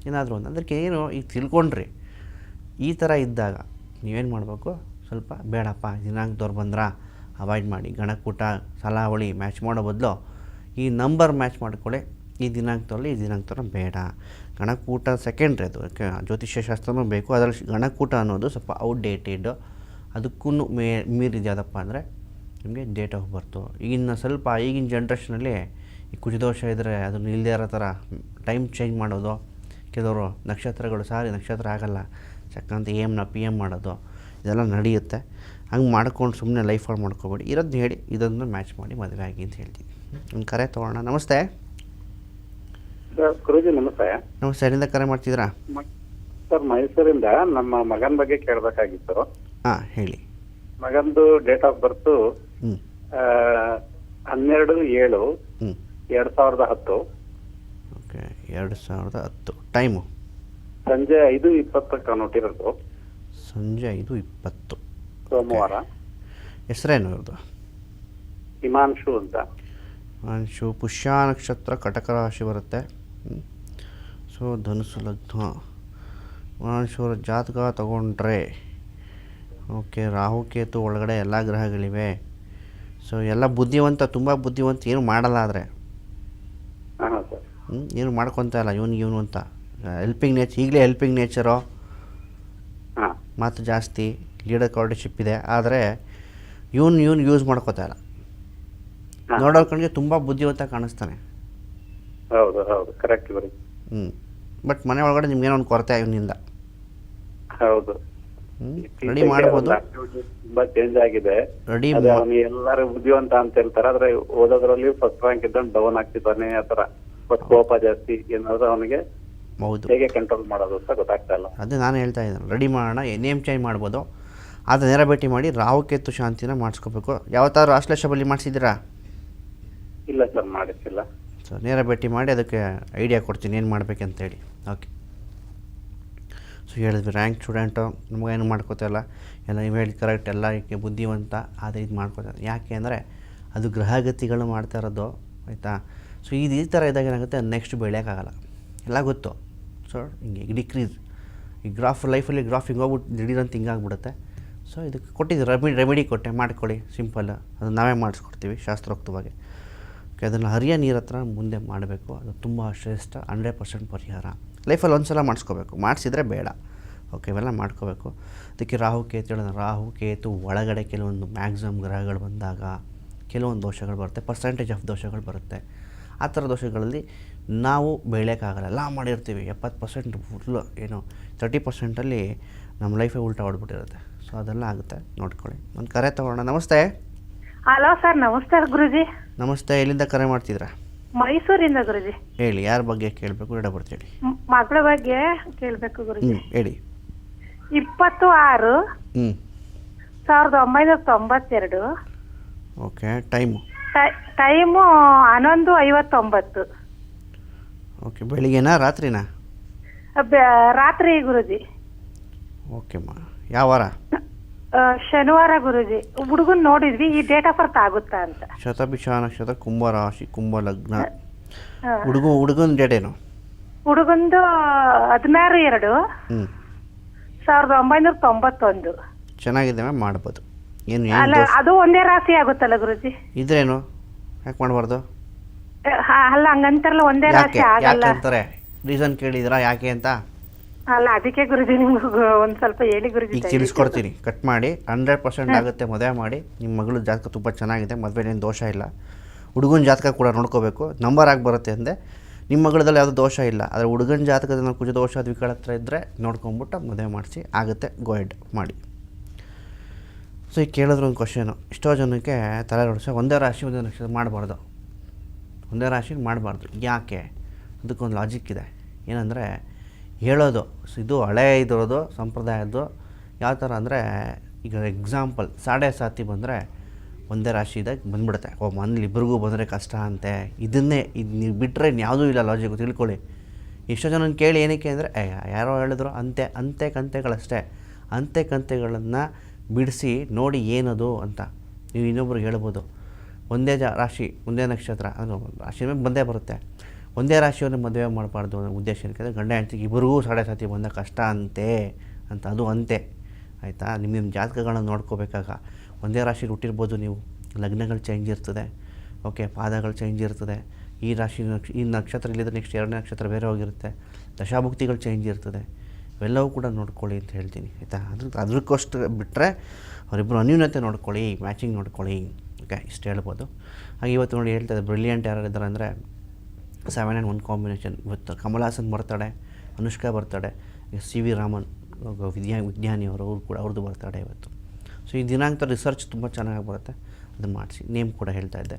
ಏನಾದರೂ ಒಂದು, ಅದಕ್ಕೆ ಏನು ಈಗ ತಿಳ್ಕೊಂಡ್ರಿ. ಈ ಥರ ಇದ್ದಾಗ ನೀವೇನು ಮಾಡಬೇಕು? ಸ್ವಲ್ಪ ಬೇಡಪ್ಪ ದಿನಾಂಕದವ್ರು ಬಂದ್ರಾ? ಅವಾಯ್ಡ್ ಮಾಡಿ. ಗಣಕೂಟ, ಸಲಾವಳಿ ಮ್ಯಾಚ್ ಮಾಡೋ ಬದಲು ಈ ನಂಬರ್ ಮ್ಯಾಚ್ ಮಾಡ್ಕೊಳ್ಳಿ. ಈ ದಿನಾಂಕದಲ್ಲಿ, ಈ ದಿನಾಂಕದವ್ರನ್ನ ಬೇಡ. ಗಣಕೂಟ ಸೆಕೆಂಡ್ರಿ ಅದು. ಯಾಕೆ ಜ್ಯೋತಿಷ್ಯ ಶಾಸ್ತ್ರನೂ ಬೇಕು. ಅದರಲ್ಲಿ ಗಣಕೂಟ ಅನ್ನೋದು ಸ್ವಲ್ಪ ಔಟ್ಡೇಟೆಡ್ ಅದಕ್ಕೂ ಮೇ ಮೀರಿದ್ಯಾವುದಪ್ಪ ಅಂದರೆ ನಿಮಗೆ ಡೇಟ್ ಆಫ್ ಬರ್ತು ಈಗಿನ ಸ್ವಲ್ಪ ಈಗಿನ ಜನ್ರೇಷನಲ್ಲಿ ಈ ಕುಜದೋಷ ಇದ್ದರೆ ಅದನ್ನು ಇಲ್ಲದೇ ಇರೋ ಥರ ಟೈಮ್ ಚೇಂಜ್ ಮಾಡೋದು. ಕೆಲವರು ನಕ್ಷತ್ರಗಳು ಸಾರಿ ನಕ್ಷತ್ರ ಆಗಲ್ಲ. ಚಕ್ಕಂತ ಎ ಎಮ್ನ ಪಿ ಎಂ ಮಾಡೋದು. ಇದೆಲ್ಲ ನಡೆಯುತ್ತೆ. ಹಂಗೆ ಮಾಡ್ಕೊಂಡು ಸುಮ್ಮನೆ ಲೈಫ್ ಹಾಳು ಮಾಡ್ಕೋಬೇಡಿ. ಇರೋದನ್ನ ಹೇಳಿ. ಇದನ್ನು ಮ್ಯಾಚ್ ಮಾಡಿ ಮದುವೆ ಆಗಿ ಅಂತ ಹೇಳ್ತೀನಿ ಒಂದು ಕರೆ ತೊಗೊಳ್ಳೋಣ ನಮಸ್ತೆ. ಗುರುಜಿ ನಮಸ್ತೆ. ನಮಸ್ತೆ. ಎಲ್ಲಿಂದ ಕರೆ ಮಾಡ್ತಿದ್ದೀರಾ? ಸರ್ ಮೈಸೂರಿಂದ ನಮ್ಮ ಮಗನ ಬಗ್ಗೆ ಕೇಳಬೇಕಾಗಿತ್ತು. ಹಾಂ ಹೇಳಿ. ಮಗಂದು ಡೇಟ್ ಆಫ್ ಬರ್ತ್ ಹನ್ನೆರಡು ಏಳು ಎರಡ್ ಸಾವಿರದ ಹತ್ತು. ಓಕೆ ಎರಡು ಸಾವಿರದ ಹತ್ತು. ಟೈಮು ಸಂಜೆ ಐದು ಇಪ್ಪತ್ತಕ್ಕೆ ನೋಟಿರೋದು ಸಂಜೆ ಐದು ಇಪ್ಪತ್ತು. ಸೋಮವಾರ. ಹೆಸರೇನು ಇವ್ರದ್ದು ಹಿಮಾಂಶು ಅಂತ. ಹಿಮಾಂಶು ಪುಷ್ಯ ನಕ್ಷತ್ರ ಕಟಕ ರಾಶಿ ಬರುತ್ತೆ. ಸೊ ಧನುಸು ಲಗ್ನ. ಅವರ ಜಾತಕ ತಗೊಂಡ್ರೆ ಓಕೆ ರಾಹು ಕೇತು ಒಳಗಡೆ ಎಲ್ಲ ಗ್ರಹಗಳಿವೆ. ಸೊ ಎಲ್ಲ ಬುದ್ಧಿವಂತ ತುಂಬ ಬುದ್ಧಿವಂತ ಏನು ಮಾಡಲ್ಲ ಆದರೆ. ಹ್ಞೂ ಏನು ಮಾಡ್ಕೊತ ಇಲ್ಲ ಇವನು ಇವನು ಅಂತ. ಹೆಲ್ಪಿಂಗ್ ನೇಚರ್ ಈಗಲೇ ಹೆಲ್ಪಿಂಗ್ ನೇಚರು ಮಾತು ಜಾಸ್ತಿ ಲೀಡರ್ ಕ್ವಾಲಿಟಿಶಿಪ್ ಇದೆ. ಆದರೆ ಇವನು ಇವನು ಯೂಸ್ ಮಾಡ್ಕೋತಾ ಇಲ್ಲ. ನೋಡೋ ಕಣ್ಣಿಗೆ ತುಂಬ ಬುದ್ಧಿವಂತ ಕಾಣಿಸ್ತಾನೆ. ಹೌದು ಹೌದು. ಕರೆಕ್ಟ್ ಬರೀ ಹ್ಞೂ ಬಟ್ ಮನೆ ಒಳಗಡೆ ನಿಮ್ಗೇನೋ ಒಂದು ಕೊರತೆ ಇವನಿಂದ. ಹೌದು. ರೆಡಿ ಮಾಡಬಹುದು ತುಂಬಾ ಚೇಂಜ್ ಆಗಿದೆ. ರೆಡಿ ಎಲ್ಲರೂ ಬುದ್ಧಿವಂತ ಅಂತ ಹೇಳ್ತಾರೆ. ಆದ್ರೆ ಓದೋದ್ರಲ್ಲಿ ಫಸ್ಟ್ ರ್ಯಾಂಕ್ ಇದ್ದಾನೆ ಡೌನ್ ಆಗ್ತಿದ್ದಾನೆ ಆತರ ಬಟ್ ಕೋಪ ಜಾಸ್ತಿ ಏನಾದ್ರು ಅವನಿಗೆ ಹೌದು. ಹೇಗೆ ಕಂಟ್ರೋಲ್ ಮಾಡೋದು ಅಂತ ಗೊತ್ತಾಗ್ತಾ ಇಲ್ಲ. ಅದೇ ನಾನು ಹೇಳ್ತಾ ಇದ್ದೀನಿ ರೆಡಿ ಮಾಡೋಣ ನೇಮ್ ಚೇಂಜ್ ಮಾಡ್ಬೋದು. ಆದರೆ ನೇರ ಭೇಟಿ ಮಾಡಿ ರಾಹು ಕೇತು ಶಾಂತಿನ ಮಾಡಿಸ್ಕೋಬೇಕು. ಯಾವತ್ತಾದ್ರು ಆಶ್ಲೇಷ ಬಲಿ ಮಾಡಿಸಿದ್ದೀರಾ? ಇಲ್ಲ ಸರ್ ಮಾಡಿಸಿಲ್ಲ. ಸೊ ನೇರ ಭೇಟಿ ಮಾಡಿ ಅದಕ್ಕೆ ಐಡಿಯಾ ಕೊಡ್ತೀನಿ ಏನು ಮಾಡ್ಬೇಕಂತೇಳಿ. ಓಕೆ ಹೇಳಿದ್ವಿ ರ್ಯಾಂಕ್ ಸ್ಟೂಡೆಂಟು ನಮಗೇನು ಮಾಡ್ಕೋತಿಲ್ಲ ಎಲ್ಲ ನೀವು ಹೇಳಿ ಕರೆಕ್ಟ್ ಎಲ್ಲ ಬುದ್ಧಿವಂತ, ಆದರೆ ಇದು ಮಾಡ್ಕೋತಾರೆ ಯಾಕೆ ಅಂದರೆ ಅದು ಗ್ರಹಗತಿಗಳು ಮಾಡ್ತಾ ಇರೋದು, ಆಯಿತಾ? ಸೊ ಇದು ಈ ಥರ ಇದ್ದಾಗ ಏನಾಗುತ್ತೆ? ನೆಕ್ಸ್ಟ್ ಬೆಳೆಯೋಕ್ಕಾಗಲ್ಲ ಎಲ್ಲ ಗೊತ್ತು. ಸೊ ಹಿಂಗೆ ಡಿಕ್ರೀಸ್ ಈ ಗ್ರಾಫ್ ಲೈಫಲ್ಲಿ ಗ್ರಾಫ್ ಹಿಂಗೆ ಹೋಗ್ಬಿಟ್ಟು ದಿಢೀರಂತ ಹಿಂಗಾಗ್ಬಿಡುತ್ತೆ ಸೊ ಇದಕ್ಕೆ ಕೊಟ್ಟಿದ್ದು, ರೆಮಿ, ರೆಮಿಡಿ ಕೊಟ್ಟೆ, ಮಾಡ್ಕೊಳ್ಳಿ, ಸಿಂಪಲ್. ಅದು ನಾವೇ ಮಾಡಿಸ್ಕೊಡ್ತೀವಿ, ಶಾಸ್ತ್ರೋಕ್ತವಾಗಿ. ಓಕೆ ಅದನ್ನು ಹರಿಯ ನೀರತ್ರ ಮುಂದೆ ಮಾಡಬೇಕು. ಅದು ತುಂಬ ಶ್ರೇಷ್ಠ, ಹಂಡ್ರೆಡ್ ಪರ್ಸೆಂಟ್ ಪರಿಹಾರ. ಲೈಫಲ್ಲಿ ಒಂದು ಸಲ ಮಾಡಿಸ್ಕೋಬೇಕು. ಮಾಡಿಸಿದ್ರೆ ಬೇಡ. ಓಕೆ ಇವೆಲ್ಲ ಮಾಡ್ಕೋಬೇಕು. ಅದಕ್ಕೆ ರಾಹು ಕೇತು ಹೇಳಿದ ರಾಹು ಕೇತು ಒಳಗಡೆ ಕೆಲವೊಂದು ಮ್ಯಾಕ್ಸಿಮಮ್ ಗ್ರಹಗಳು ಬಂದಾಗ ಕೆಲವೊಂದು ದೋಷಗಳು ಬರುತ್ತೆ ಪರ್ಸೆಂಟೇಜ್ ಆಫ್ ದೋಷಗಳು ಬರುತ್ತೆ. ಆ ಥರ ದೋಷಗಳಲ್ಲಿ ನಾವು ಬೆಳೆಯೋಕ್ಕಾಗಲ್ಲ. ಎಲ್ಲ ಮಾಡಿರ್ತೀವಿ. ಎಪ್ಪತ್ತು ಪರ್ಸೆಂಟ್ ಫುಲ್ಲು ಏನು ತರ್ಟಿ ಪರ್ಸೆಂಟಲ್ಲಿ ನಮ್ಮ ಲೈಫೇ ಉಲ್ಟಾ ಹೊಡ್ಬಿಟ್ಟಿರುತ್ತೆ. ಸೊ ಅದೆಲ್ಲ ಆಗುತ್ತೆ. ನೋಡ್ಕೊಳ್ಳಿ. ಒಂದು ಕರೆ ತೊಗೊಳ್ಳೋಣ ನಮಸ್ತೆ. ಹಲೋ ಸರ್ ನಮಸ್ತೆ ಗುರುಜಿ. ನಮಸ್ತೆ. ಎಲ್ಲಿಂದ ಕರೆ ಮಾಡ್ತಿದ್ರಾ ಮೈಸೂರಿಂದ ಗುರುಜಿ. ಹೇಳಿ ಯಾರ ಬಗ್ಗೆ ಕೇಳಬೇಕು? ಮಕ್ಕಳ ಬರ್ತೀವಿ ಮ್- ಮಗಳ ಬಗ್ಗೆ ಕೇಳ್ಬೇಕು ಗುರುಜಿ. ಹ್ಞೂ ಹೇಳಿ. ಇಪ್ಪತ್ತು ಆರು ಹ್ಞೂ ಸಾವಿರದ ಒಂಬೈನೂರ ತೊಂಬತ್ತೆರಡು. Okay time? ಟೈ- ಟೈಮು ಹನ್ನೊಂದು ಐವತ್ತೊಂಬತ್ತು. ಓಕೆ ಬೆಳಿಗ್ಗೆನಾ ರಾತ್ರಿನಾ? ಬೆ- ರಾತ್ರಿ ಗುರುಜಿ. ಓಕೆಮ್ಮ ಯಾವ ವಾರ? ಆ, ಶನಿವಾರ ಗುರುಜಿ ಹುಡುಗನ್ ನೋಡಿದ್ವಿ ಈ ಡೇಟ್ ಆಫ್ ಬರ್ತ್ ಆಗುತ್ತಾ ಅಂತ. ಶತಭಿಷ ನಕ್ಷತ್ರ ಕುಂಭ ರಾಶಿ ಕುಂಭ ಲಗ್ನ ಆ, ಹುಡುಗ ಹುಡುಗನ ಡೇಟ್ ಏನು? ಹುಡುಗಂದು ಹದಿನಾರು ಎರಡು. ಹ್ಞೂ ಸಾವಿರದ ಒಂಬೈನೂರ ತೊಂಬತ್ತೊಂದು. ಚೆನ್ನಾಗಿದೆ ಮ್ಯಾಮ್ ಮಾಡ್ಬೋದು. ಏನು ಏನು ಅಲ್ಲ ದೋಷ ಅದು ಒಂದೇ ರಾಶಿ ಆಗುತ್ತಲ್ಲ ಗುರುಜಿ? ಇದ್ರೇನು? ಯಾಕೆ ಮಾಡಬಾರ್ದು? ಆ, ಅಲ್ಲ ಹಂಗಂತಾರಲ್ಲ ಒಂದೇ ಯಾಕೆ? ರಾಶಿ ಆಗಲ್ಲ. ಯಾಕೆ ಅಂತಾರೆ ರೀಸನ್ ಕೇಳಿದ್ರಾ ಯಾಕೆ ಅಂತ? ಅಲ್ಲ ಅದಕ್ಕೆ ಗುರುಜಿ ನಿಮ್ಗೆ ಒಂದು ಸ್ವಲ್ಪ ಹೇಳಿ ಗುರುಜಿ ಈಗ ತಿಳಿಸ್ಕೊಡ್ತೀನಿ. ಕಟ್ ಮಾಡಿ ಹಂಡ್ರೆಡ್ ಪರ್ಸೆಂಟ್ ಆಗುತ್ತೆ ಮದುವೆ ಮಾಡಿ. ನಿಮ್ಮ ಮಗಳು ಜಾತಕ ತುಂಬ ಚೆನ್ನಾಗಿದೆ ಮದುವೆನೇನು ದೋಷ ಇಲ್ಲ. ಹುಡುಗನ ಜಾತಕ ಕೂಡ ನೋಡ್ಕೋಬೇಕು. ನಂಬರ್ ಆಗಿ ಬರುತ್ತೆ ಅಂದೆ. ನಿಮ್ಮ ಮಗಳದಲ್ಲಿ ಯಾವುದೋ ದೋಷ ಇಲ್ಲ. ಆದರೆ ಹುಡುಗನ ಜಾತಕದ ಕುಜ ದೋಷ ದ್ವಿಕಳ ಹತ್ರ ಇದ್ದರೆ ನೋಡ್ಕೊಂಬಿಟ್ಟು ಮದುವೆ ಮಾಡಿಸಿ ಆಗುತ್ತೆ. ಗೋಯ್ಡ್ ಮಾಡಿ. ಸೊ ಈಗ ಕೇಳಿದ್ರು ಒಂದು ಕ್ವಶನು ಎಷ್ಟೋ ಜನಕ್ಕೆ ತಲೆ ಹೊಡ್ಸ ಒಂದೇ ರಾಶಿ ಒಂದೇ ನಕ್ಷತ್ರ ಮಾಡಬಾರ್ದು. ಒಂದೇ ರಾಶಿ ಮಾಡಬಾರ್ದು. ಯಾಕೆ? ಅದಕ್ಕೊಂದು ಲಾಜಿಕ್ ಇದೆ. ಏನಂದರೆ ಹೇಳೋದು. ಇದು ಹಳೆ ಇದ್ರದ್ದು, ಸಂಪ್ರದಾಯದ್ದು. ಯಾವ ಥರ ಅಂದರೆ, ಈಗ ಎಕ್ಸಾಂಪಲ್ ಸಾಡೆ ಸಾತಿ ಬಂದರೆ ಒಂದೇ ರಾಶಿ ಇದೆ, ಬಂದ್ಬಿಡುತ್ತೆ. ಓ, ಮನೇಲಿ ಇಬ್ರಿಗೂ ಬಂದರೆ ಕಷ್ಟ ಅಂತೆ. ಇದನ್ನೇ, ಇದು ನೀವು ಬಿಟ್ಟರೆ ಯಾವುದೂ ಇಲ್ಲ ಲಾಜಿಕ್ ತಿಳ್ಕೊಳ್ಳಿ. ಎಷ್ಟೋ ಜನ ಕೇಳಿ ಏನಕ್ಕೆ ಅಂದರೆ ಯಾರೋ ಹೇಳಿದ್ರು ಅಂತೆ ಅಂತೆ ಕಂತೆಗಳಷ್ಟೇ. ಅಂತೆ ಕಂತೆಗಳನ್ನು ಬಿಡಿಸಿ ನೋಡಿ ಏನದು ಅಂತ. ನೀವು ಇನ್ನೊಬ್ರಿಗೆ ಹೇಳ್ಬೋದು. ಒಂದೇ ಜ, ರಾಶಿ, ಒಂದೇ ನಕ್ಷತ್ರ, ಅದು ರಾಶಿ ಮೇಲೆ ಬಂದೇ ಬರುತ್ತೆ. ಒಂದೇ ರಾಶಿಯವ್ರನ್ನ ಮದುವೆ ಮಾಡಬಾರ್ದು ಅನ್ನೋ ಉದ್ದೇಶ ಏನಕ್ಕೆ ಗಂಡ ಹೆಂಡತಿ ಇಬ್ಬರಿಗೂ ಸಾಡೆ ಸಾತಿ ಬಂದ ಕಷ್ಟ ಅಂತೆ ಅಂತ ಅದು ಅಂತೆ. ಆಯಿತಾ? ನಿಮ್ಮ ನಿಮ್ಮ ಜಾತಕಗಳನ್ನ ನೋಡ್ಕೋಬೇಕಾಗ. ಒಂದೇ ರಾಶಿ ಹುಟ್ಟಿರ್ಬೋದು ನೀವು. ಲಗ್ನಗಳು ಚೇಂಜ್ ಇರ್ತದೆ. ಓಕೆ ಪಾದಗಳು ಚೇಂಜ್ ಇರ್ತದೆ. ಈ ರಾಶಿ ಈ ನಕ್ಷತ್ರ ಇಲ್ಲಿದ್ರೆ ನೆಕ್ಸ್ಟ್ ಎರಡನೇ ನಕ್ಷತ್ರ ಬೇರೆ ಹೋಗಿರುತ್ತೆ. ದಶಾಭುಕ್ತಿಗಳು ಚೇಂಜ್ ಇರ್ತದೆ. ಇವೆಲ್ಲವೂ ಕೂಡ ನೋಡ್ಕೊಳ್ಳಿ ಅಂತ ಹೇಳ್ತೀನಿ. ಆಯಿತಾ? ಅದ್ರ ಅದಕ್ಕೋಷ್ಟು ಬಿಟ್ಟರೆ ಅವರಿಬ್ಬರು ಅನ್ಯೂನ್ಯತೆ ನೋಡ್ಕೊಳ್ಳಿ ಮ್ಯಾಚಿಂಗ್ ನೋಡ್ಕೊಳ್ಳಿ. ಓಕೆ ಇಷ್ಟು ಹೇಳ್ಬೋದು. ಹಾಗೆ ಇವತ್ತು ನೋಡಿ ಹೇಳ್ತಾರೆ ಬ್ರಿಲಿಯಂಟ್ ಯಾರು ಇದ್ದಾರೆ ಅಂದರೆ ಸೆವೆನ್ ಆ್ಯಂಡ್ ಒನ್ ಕಾಂಬಿನೇಷನ್ ಇವತ್ತು ಕಮಲ್ ಹಾಸನ್ ಬರ್ತಾಳೆ, ಅನುಷ್ಕಾ ಬರ್ತಾಳೆ, ಸಿ ವಿ ರಾಮನ್ ವಿದ್ಯಾ ವಿಜ್ಞಾನಿ ಅವರು, ಅವ್ರು ಕೂಡ ಅವ್ರದ್ದು ಬರ್ತಾಳೆ ಇವತ್ತು. ಸೊ ಈ ದಿನಾಂಕ ರಿಸರ್ಚ್ ತುಂಬ ಚೆನ್ನಾಗಿ ಬರುತ್ತೆ. ಅದನ್ನು ಮಾಡಿಸಿ. ನೇಮ್ ಕೂಡ ಹೇಳ್ತಾ ಇದ್ದೆ.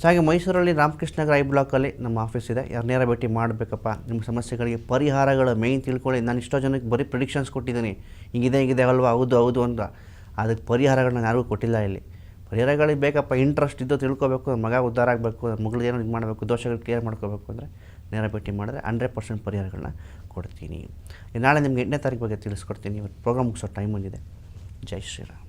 ಸೊ ಹಾಗೆ ಮೈಸೂರಲ್ಲಿ ರಾಮಕೃಷ್ಣ ಐ ಬ್ಲಾಕಲ್ಲಿ ನಮ್ಮ ಆಫೀಸ್ ಇದೆ. ಯಾರು ನೇರ ಭೇಟಿ ಮಾಡಬೇಕಪ್ಪ? ನಿಮ್ಮ ಸಮಸ್ಯೆಗಳಿಗೆ ಪರಿಹಾರಗಳು ಮೇಯ್ನ್ ತಿಳ್ಕೊಳ್ಳಿ. ನಾನು ಇಷ್ಟೋ ಜನಕ್ಕೆ ಬರೀ ಪ್ರಿಡಿಕ್ಷನ್ಸ್ ಕೊಟ್ಟಿದ್ದೀನಿ. ಹಿಂಗಿದೆ ಹಿಂಗಿದೆ ಅಲ್ವಾ? ಹೌದು ಹೌದು ಅಂತ. ಅದಕ್ಕೆ ಪರಿಹಾರಗಳನ್ನ ಯಾರಿಗೂ ಕೊಟ್ಟಿಲ್ಲ ಇಲ್ಲಿ. ಪರಿಹಾರಗಳಿಗೆ ಬೇಕಪ್ಪ ಇಂಟ್ರೆಸ್ಟ್ ಇದ್ದು ತಿಳ್ಕೊಬೇಕು, ಮಗ ಉದ್ಧಾರ ಆಗಬೇಕು ಏನೋ ಇದು ಮಾಡಬೇಕು, ದೋಷಗಳು ಕ್ಲಿಯರ್ ಮಾಡ್ಕೋಬೇಕು ಅಂದರೆ ನೇರ ಭೇಟಿ ಮಾಡಿದ್ರೆ ಹಂಡ್ರೆಡ್ ಪರ್ಸೆಂಟ್ ಪರಿಹಾರಗಳನ್ನ ಕೊಡ್ತೀನಿ. ನಾಳೆ ನಿಮ್ಗೆ ಎಂಟನೇ ತಾರೀಕು ಬಗ್ಗೆ ತಿಳಿಸ್ಕೊಡ್ತೀನಿ. ಇವತ್ತು ಪ್ರೋಗ್ರಾಮ್ ಮುಗಿಸೋ ಟೈಮ್ ಬಂದಿದೆ ಜೈ ಶ್ರೀರಾಮ್.